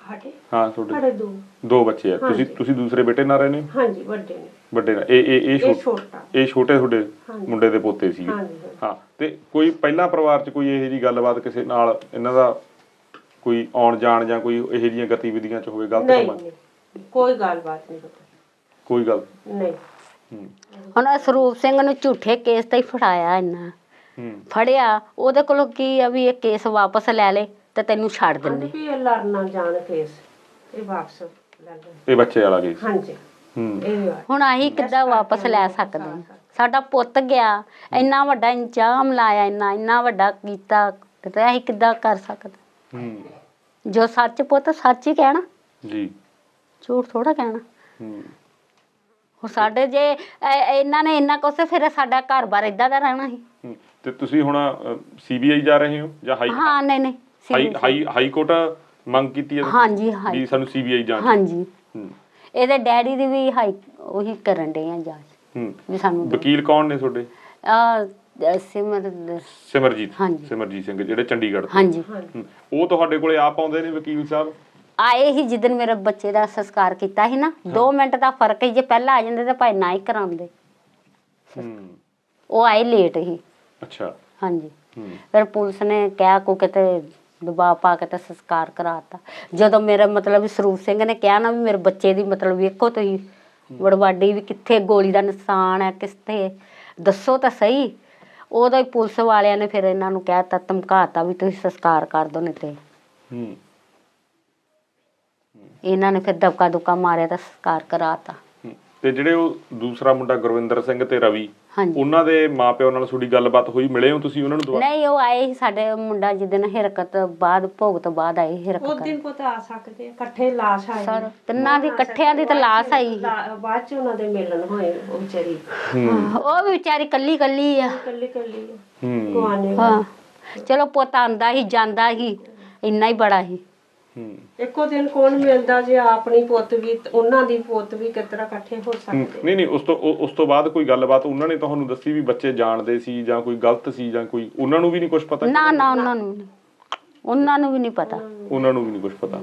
ਸਾਡੇ? ਹਾਂ ਤੁਹਾਡੇ। ਸਾਡੇ ਦੋ। ਦੋ ਬੱਚੇ ਆ। ਤੁਸੀਂ ਤੁਸੀਂ ਦੂਸਰੇ ਬੇਟੇ ਨਾਲ ਰਹਿੰਦੇ ਹੋ? ਹਾਂਜੀ ਵੱਡੇ ਨੇ। ਵੱਡੇ ਨਾਲ। ਇਹ ਇਹ ਇਹ ਛੋਟੇ ਇਹ ਛੋਟੇ ਤੁਹਾਡੇ ਮੁੰਡੇ ਦੇ ਪੋਤੇ ਹਾਂਜੀ। ਹਾਂ ਤੇ ਕੋਈ ਪਹਿਲਾਂ ਪਰਿਵਾਰ 'ਚ ਕੋਈ ਇਹੋ ਜੀ ਗੱਲਬਾਤ ਕਿਸੇ ਨਾਲ ਇਹਨਾਂ ਦਾ ਕੋਈ ਆਉਣ ਜਾਣ ਜਾਂ ਕੋਈ ਇਹੋ ਜਿਹੀਆਂ ਗਤੀਵਿਧੀਆਂ 'ਚ ਹੋਵੇ ਗਲਤ ਕੰਮ? ਨਹੀਂ। ਕੋਈ ਗੱਲਬਾਤ ਨਹੀਂ ਪਤਾ। ਕੋਈ ਗੱਲ ਨਹੀਂ। ਹੂੰ। ਹੁਣ ਸਰੂਪ ਸਿੰਘ ਨੂੰ ਝੂਠੇ ਕੇਸ ਤੇ ਹੀ ਫੜਾਇਆ ਇਹਨਾਂ ਹੂੰ। ਫੜਿਆ ਉਹਦੇ ਕੋਲੋਂ ਕੀ ਆ ਵੀ ਇਹ ਕੇਸ ਵਾਪਸ ਲੈ ਲੈ ਤੇ ਤੈਨੂੰ ਛੱਡ ਕਹਿੰਦੇ ਦਿੰਦੇ। ਵੀ ਇਹ ਲੜਨਾ ਜਾਣ ਕੇਸ। ਇਹ ਵਾਪਸ ਲੈ ਲਓ ਇਹ ਬੱਚੇ ਵਾਲਾ ਕੇਸ? ਹਾਂਜੀ। ਹੂੰ। ਇਹ ਹੁਣ ਅਸੀਂ ਕਿੱਦਾਂ ਵਾਪਸ ਲੈ ਸਕਦੇ ਹਾਂ ਸਾਡਾ ਪੁੱਤ ਗਿਆ ਇੰਨਾ ਵੱਡਾ ਇੰਜਾਮ ਲਾਇਆ ਇੰਨਾ ਇੰਨਾ ਵੱਡਾ ਕੀਤਾ ਤੇ ਅਸੀਂ ਕਿੱਦਾਂ ਕਰ ਸਕਦੇ? ਹੂੰ। ਜੋ ਸੱਚ ਪੁੱਤ ਸੱਚ ਹੀ ਕਹਿਣਾ। ਜੀ। ਝੂਠ ਥੋੜਾ ਕਹਿਣਾ। ਹੂੰ। ਹੁਣ ਸਾਡੇ ਜੇ ਇਹ- ਇਹਨਾਂ ਨੇ ਇੰਨਾ ਕੁਛ ਫਿਰ ਸਾਡਾ ਘਰ-ਬਾਰ ਇਦਾਂ ਦਾ ਰਹਿਣਾ ਸੀ। ਹੂੰ। ਤੇ ਤੁਸੀਂ ਹੁਣ ਸੀਬੀਆਈ ਜਾ ਰਹੇ ਹੋ ਜਾਂ ਹਾਈ ਹਾਂ ਨਹੀਂ ਨਹੀਂ ਹਾਈ ਹਾਈ ਹਾਈ ਕੋਰਟ ਮੰਗ ਕੀਤੀ ਹੈ? ਤੁਸੀਂ? ਹਾਂਜੀ ਵੀ ਸਾਨੂੰ ਸੀਬੀਆਈ ਜਾਂਚ ਹਾਂਜੀ। ਹੂੰ। ਇਹਦੇ ਡੈਡੀ ਦੀ ਵੀ ਹਾਈ ਉਹੀ ਕਰਨ ਦੇ ਆ ਜਾਂਚ। ਹੂੰ। ਵੀ ਸਾਨੂੰ ਵਕੀਲ ਕੌਣ ਨੇ ਤੁਹਾਡੇ? ਆ ਸਿਮਰ ਸਿਮਰਜੀਤ। ਹਾਂਜੀ। ਸਿਮਰਜੀਤ ਸਿੰਘ ਜਿਹੜੇ ਚੰਡੀਗੜ੍ਹ ਤੋਂ। ਹਾਂਜੀ। ਹੂੰ। ਉਹ ਤੁਹਾਡੇ ਕੋਲੇ ਆਪ ਆਉਂਦੇ ਨੇ ਵਕੀਲ ਸਾਹਿਬ? ਆਏ ਹੀ ਜਿੱਦਨ ਮੇਰੇ ਬੱਚੇ ਦਾ ਸੰਸਕਾਰ ਕੀਤਾ ਸੀ ਨਾ 2 ਮਿੰਟ ਦਾ ਫ਼ਰਕ ਹੀ ਜੇ ਪਹਿਲਾਂ ਆ ਜਾਂਦੇ ਤਾਂ ਭਾਈ ਨਾ ਹੀ ਕਰਾਉਂਦੇ। ਹੂੰ। ਉਹ ਆਏ ਲੇਟ ਹੀ ਅੱਛਾ। ਹਾਂਜੀ। ਹੂੰ। ਫਿਰ ਪੁਲਿਸ ਨੇ ਕਿਹਾ ਕੋ ਕਿਤੇ ਦਬਾਅ ਪਾ ਕੇ ਤੇ ਸੰਸਕਾਰ ਕਰਾਤਾ। ਜਦੋਂ ਮੇਰਾ ਮਤਲਬ ਵੀ ਸਰੂਪ ਸਿੰਘ ਨੇ ਕਿਹਾ ਨਾ ਵੀ ਮੇਰੇ ਬੱਚੇ ਦੀ ਮਤਲਬ ਵੇਖੋ ਤੁਸੀਂ ਵੜਵਾਡੀ ਵੀ ਕਿੱਥੇ ਗੋਲੀ ਦਾ ਨਿਸ਼ਾਨ ਹੈ ਕਿੱਥੇ ਦੱਸੋ ਤਾਂ ਸਹੀ। ਉਦੋਂ ਹੀ ਪੁਲਿਸ ਵਾਲਿਆਂ ਨੇ ਫਿਰ ਇਹਨਾਂ ਨੂੰ ਕਹਿਤਾ ਧਮਕਾਤਾ ਵੀ ਤੁਸੀਂ ਸੰਸਕਾਰ ਕਰ ਦੋ ਨਹੀਂ ਤੇ ਹੂੰ। ਇਹਨਾਂ ਨੇ ਫਿਰ ਦਬਕਾ ਦੁੱਕਾ ਮਾਰਿਆ ਤਾਂ ਸੰਸਕਾਰ ਕਰਾਤਾ। ਤੇ ਜਿਹੜੇ ਉਹ ਦੂਸਰਾ ਮੁੰਡਾ ਗੁਰਵਿੰਦਰ ਸਿੰਘ ਤੇ ਰਵੀ ਹਾਂਜੀ। ਉਹਨਾਂ ਦੇ ਮਾਪਿਓ ਨਾਲ ਤੁਹਾਡੀ ਗੱਲਬਾਤ ਹੋਈ? ਮਿਲੇ ਹੋ ਤੁਸੀਂ ਉਹਨਾਂ ਨੂੰ ਦੁਬਾਰਾ? ਨਹੀਂ ਉਹ ਆਏ ਸੀ ਸਾਡੇ ਮੁੰਡਾ ਜਿੱਦਨ ਹਿਰਕਤ ਬਾਅਦ ਭੋਗ ਤੋਂ ਬਾਅਦ ਆਏ ਉਹ ਹਿਰਕਤ ਦਿਨ ਪੁੱਤ ਆ ਸਕਦੇ ਆ, ਇਕੱਠੇ ਲਾਸ਼ ਆਈ ਸਰ ਤਿੰਨਾਂ ਦੀ ਇਕੱਠਿਆਂ ਦੀ ਤਾਂ ਲਾਸ ਆਈ ਸੀ। ਲਾ- ਬਾਅਦ ਚ ਉਹਨਾਂ ਦੇ ਮਿਲਣ ਹੋਏ ਉਹ ਵਿਚਾਰੀ। ਉਹ ਵੀ ਵਿਚਾਰੀ ਕੱਲੀ ਕੱਲੀ ਆ। ਕੱਲੀ ਕੱਲੀ ਹੂੰ। ਗਵਾਨੇ ਹਾਂ ਚਲੋ ਪੁੱਤ ਆਂਦਾ ਹੀ ਜਾਂਦਾ ਹੀ ਇੰਨਾ ਹੀ ਬੜਾ ਹੀ ਹੂੰ ਇੱਕੋ ਦਿਨ ਕੌਣ ਮਿਲਦਾ ਜੇ ਆਪਣੀ ਪੁੱਤ ਵੀ ਉਹਨਾਂ ਦੀ ਪੁੱਤ ਵੀ ਕਿਤਰਾ ਇਕੱਠੇ ਹੋ ਹੂੰ। ਸਕਦੇ? ਨਹੀਂ ਨਹੀਂ ਉਸ ਤੋਂ ਉਸ ਤੋਂ ਬਾਅਦ ਕੋਈ ਗੱਲਬਾਤ ਉਹਨਾਂ ਨੇ ਤੁਹਾਨੂੰ ਦੱਸੀ ਵੀ ਬੱਚੇ ਜਾਣਦੇ ਸੀ ਜਾਂ ਕੋਈ ਗਲਤ ਸੀ ਜਾਂ ਕੋਈ ਉਹਨਾਂ ਨੂੰ ਵੀ ਨਹੀਂ ਕੁਝ ਪਤਾ? ਨਾ ਨਾ ਉਹਨਾਂ ਨੂੰ। ਉਹਨਾਂ ਨੂੰ ਵੀ ਨਹੀਂ ਪਤਾ। ਉਹਨਾਂ ਨੂੰ ਵੀ ਨਹੀਂ ਕੁਝ ਪਤਾ?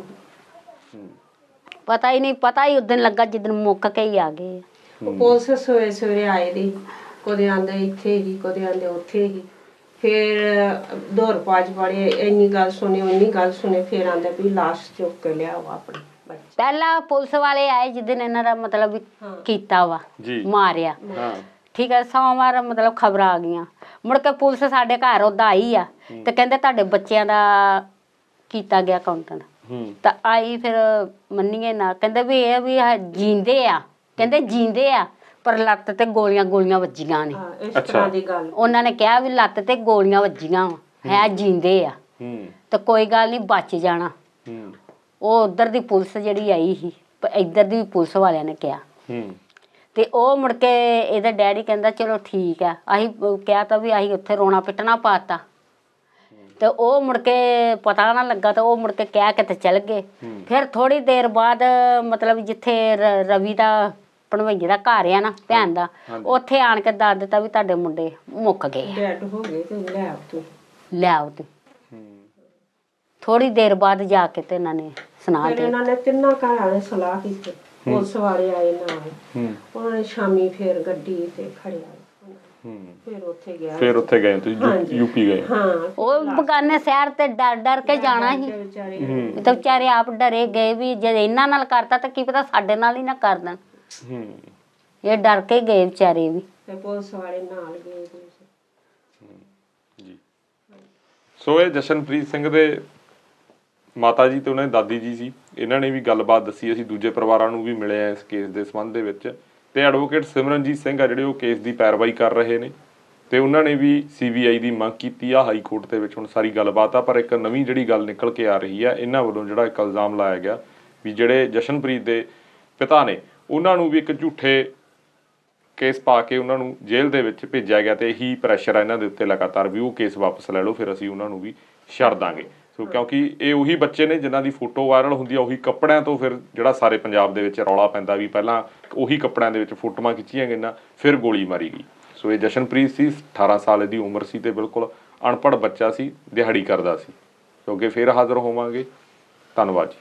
ਪਤਾ ਹੀ ਨਹੀਂ ਪਤਾ ਹੀ ਉਦੋਂ ਲੱਗਾ ਜਿੱਦਨ ਮੁੱਕ ਕੇ ਹੀ ਆ ਗਏ। ਪੁਲਿਸ ਸਵੇਰੇ ਸਵੇਰੇ ਆਏ ਦੀ। ਕਦੇ ਆਂਦੇ ਇੱਥੇ ਹੀ ਕਦੇ ਆਂਦੇ ਉੱਥੇ ਹੀ। ਫਿਰ ਦੌਰ ਪਾਜ ਬੜੇ ਇੰਨੀ ਗੱਲ ਸੁਣੀ ਇੰਨੀ ਗੱਲ ਸੁਣੇ ਫਿਰ ਆਂਦੇ ਵੀ ਲਾਸ਼ ਚੁੱਕ ਕੇ ਲਿਆਓ ਆਪਣੀ ਬੱਚੇ। ਪਹਿਲਾਂ ਪੁਲਿਸ ਵਾਲੇ ਆਏ ਜਿੱਦਨ ਇਹਨਾਂ ਦਾ ਮਤਲਬ ਕੀਤਾ ਵਾ ਜੀ। ਮਾਰਿਆ। ਹਾਂ। ਠੀਕ ਹੈ ਸੋਮਵਾਰ ਮਤਲਬ ਖਬਰਾਂ ਆ ਗਈਆਂ। ਮੁੜ ਕੇ ਪੁਲਿਸ ਸਾਡੇ ਘਰ ਉਹਦਾ ਆਈ ਆ ਤੇ ਕਹਿੰਦੇ ਤੁਹਾਡੇ ਬੱਚਿਆਂ ਦਾ ਕੀਤਾ ਗਿਆ ਕਾਊਂਟਰ ਹੂੰ। ਤਾਂ ਆਈ ਫਿਰ ਮੰਨੀਏ ਨਾ ਕਹਿੰਦੇ ਵੀ ਇਹ ਵੀ ਜੀਂਦੇ ਆ ਕਹਿੰਦੇ ਜੀਂਦੇ ਆ। ਪਰ ਲੱਤ ਤੇ ਗੋਲੀਆਂ ਗੋਲੀਆਂ ਵੱਜੀਆਂ ਨੇ। ਹਾਂ ਇਸ ਤਰ੍ਹਾਂ ਦੀ ਗੱਲ। ਉਹਨਾਂ ਨੇ ਕਿਹਾ ਵੀ ਲੱਤ ਤੇ ਗੋਲੀਆਂ ਵੱਜੀਆਂ ਵਾ ਹੈ ਜੀਂਦੇ ਆ। ਹੂੰ। ਤੇ ਕੋਈ ਗੱਲ ਨਹੀਂ ਬਚ ਜਾਣਾ। ਹੂੰ। ਉਹ ਉਧਰ ਦੀ ਪੁਲਿਸ ਜਿਹੜੀ ਆਈ ਸੀ ਪ- ਇੱਧਰ ਦੀ ਪੁਲਿਸ ਵਾਲਿਆਂ ਨੇ ਕਿਹਾ। ਹੂੰ। ਤੇ ਉਹ ਮੁੜ ਕੇ ਇਹਦਾ ਡੈਡੀ ਕਹਿੰਦਾ ਚਲੋ ਠੀਕ ਆ। ਅਸੀਂ ਉਹ ਕਿਹਾ ਤਾਂ ਵੀ ਅਸੀਂ ਉੱਥੇ ਰੋਣਾ ਪਿੱਟਣਾ ਪਾਤਾ। ਤੇ ਉਹ ਮੁੜ ਕੇ ਪਤਾ ਨਾ ਲੱਗਾ ਤੇ ਉਹ ਮੁੜ ਕੇ ਕਹਿ ਕੇ ਤੇ ਚਲ ਗਏ। ਫਿਰ ਥੋੜੀ ਦੇਰ ਬਾਅਦ ਮਤਲਬ ਜਿੱਥੇ ਰ- ਰਵੀ ਦਾ ਭਣਵਈਏ ਦਾ ਘਰ ਆ ਨਾ ਭੈਣ ਦਾ ਉੱਥੇ ਆਣ ਕੇ ਦੱਸ ਦਿੱਤਾ ਵੀ ਤੁਹਾਡੇ ਮੁੰਡੇ ਮੁੱਕ ਗਏ ਆ। ਡੈਡ ਹੋ ਗਏ ਤੇ ਲੈ ਆ ਤੂੰ। ਲੈ ਆਓ ਤੇ। ਥੋੜੀ ਦੇਰ ਬਾਅਦ ਜਾ ਕੇ ਤੇ ਇਹਨਾਂ ਨੇ ਸੁਣਾ ਫਿਰ ਦੇ ਇਹਨਾਂ ਨੇ ਤਿੰਨਾਂ ਘਰਾਂ ਨੇ ਸਲਾਹ ਕੀਤੀ। ਪੁਲਿਸ ਵਾਲੇ ਆਏ ਨਾਲ। ਹੂੰ। ਉਹਨਾਂ ਨੇ ਸ਼ਾਮੀ ਫੇਰ ਗੱਡੀ ਤੇ ਖੜਿਆ ਹੂੰ। ਫਿਰ ਉੱਥੇ ਗਿਆ। ਫਿਰ ਉੱਥੇ ਗਏ ਤੁਸੀਂ। ਯੂਪੀ ਗਏ? ਹਾਂ। ਉਹ ਬਗਾਨੇ ਸ਼ਹਿਰ ਤੇ ਡਰ ਡਰ ਕੇ ਜਾਣਾ ਸੀ। ਤੇ ਵਿਚਾਰੇ ਤਾਂ ਵਿਚਾਰੇ ਆਪ ਡਰੇ ਗਏ ਵੀ ਜੇ ਇਹਨਾਂ ਨਾਲ ਕਰਤਾ ਤਾਂ ਕੀ ਪਤਾ ਸਾਡੇ ਨਾਲ ਹੀ ਨਾ ਕਰ ਦੇਣ। ਹੂੰ। ਇਹ ਡਰ ਕੇ ਗਏ ਵਿਚਾਰੇ ਵੀ। ਤੇ ਪੁਲਿਸ ਵਾਲੇ ਨਾਲ ਗਏ ਸੀ। ਜੀ। ਸੋ ਇਹ ਜਸ਼ਨਪ੍ਰੀਤ ਸਿੰਘ ਦੇ ਮਾਤਾ ਜੀ ਤੇ ਉਹਨਾਂ ਦੀ ਦਾਦੀ ਜੀ ਸੀ। ਇਹਨਾਂ ਨੇ ਵੀ ਗੱਲਬਾਤ ਦੱਸੀ। ਅਸੀਂ ਦੂਜੇ ਪਰਿਵਾਰਾਂ ਨੂੰ ਵੀ ਮਿਲੇ ਆ ਇਸ ਕੇਸ ਦੇ ਸੰਬੰਧ ਦੇ ਵਿੱਚ। ਤੇ ਐਡਵੋਕੇਟ ਸਿਮਰਨਜੀਤ ਸਿੰਘ ਆ ਜਿਹੜੇ ਉਹ ਕੇਸ ਦੀ ਪੈਰਵਾਈ ਕਰ ਰਹੇ ਨੇ। ਤੇ ਉਹਨਾਂ ਨੇ ਵੀ ਸੀਬੀਆਈ ਦੀ ਮੰਗ ਕੀਤੀ ਆ। ਹਾਈ ਕੋਰਟ ਦੇ ਵਿੱਚ ਹੁਣ ਸਾਰੀ ਗੱਲਬਾਤ ਆ। ਪਰ ਇੱਕ ਨਵੀਂ ਜਿਹੜੀ ਗੱਲ ਨਿਕਲ ਕੇ ਆ ਰਹੀ ਆ ਇਹਨਾਂ ਵੱਲੋਂ ਜਿਹੜਾ ਇੱਕ ਇਲਜ਼ਾਮ ਲਾਇਆ ਗਿਆ ਵੀ ਜਿਹੜੇ ਜਸ਼ਨਪ੍ਰੀਤ ਦੇ ਪਿਤਾ ਨੇ ਉਹਨਾਂ ਨੂੰ ਵੀ ਇੱਕ ਝੂਠੇ ਕੇਸ ਪਾ ਕੇ ਉਹਨਾਂ ਨੂੰ ਜੇਲ੍ਹ ਦੇ ਵਿੱਚ ਭੇਜਿਆ ਗਿਆ ਤੇ ਇਹੀ ਪ੍ਰੈਸ਼ਰ ਆ ਇਹਨਾਂ ਦੇ ਉੱਤੇ ਲਗਾਤਾਰ ਵੀ ਉਹ ਕੇਸ ਵਾਪਸ ਲੈ ਲਓ, ਫਿਰ ਅਸੀਂ ਉਹਨਾਂ ਨੂੰ ਵੀ ਛੱਡ ਦਾਂਗੇ। ਸੋ ਕਿਉਂਕਿ ਇਹ ਉਹੀ ਬੱਚੇ ਨੇ ਜਿਨ੍ਹਾਂ ਦੀ ਫੋਟੋ ਵਾਇਰਲ ਹੁੰਦੀ ਆ, ਉਹੀ ਕੱਪੜਿਆਂ ਤੋਂ ਫਿਰ ਜਿਹੜਾ ਸਾਰੇ ਪੰਜਾਬ ਦੇ ਵਿੱਚ ਰੌਲਾ ਪੈਂਦਾ ਵੀ ਪਹਿਲਾਂ ਉਹੀ ਕੱਪੜਿਆਂ ਦੇ ਵਿੱਚ ਫੋਟੋਆਂ ਖਿੱਚੀਆਂ ਗਈਆਂ, ਫਿਰ ਗੋਲੀ ਮਾਰੀ ਗਈ। ਸੋ ਇਹ ਜਸ਼ਨਪ੍ਰੀਤ ਸੀ 18 ਸਾਲ ਦੀ ਉਮਰ ਸੀ ਤੇ ਬਿਲਕੁਲ ਅਨਪੜ੍ਹ ਬੱਚਾ ਸੀ ਦਿਹਾੜੀ ਕਰਦਾ ਸੀ ਕਿਉਂਕਿ ਫਿਰ ਹਾਜ਼ਰ ਹੋਵਾਂਗੇ। ਧੰਨਵਾਦ ਜੀ।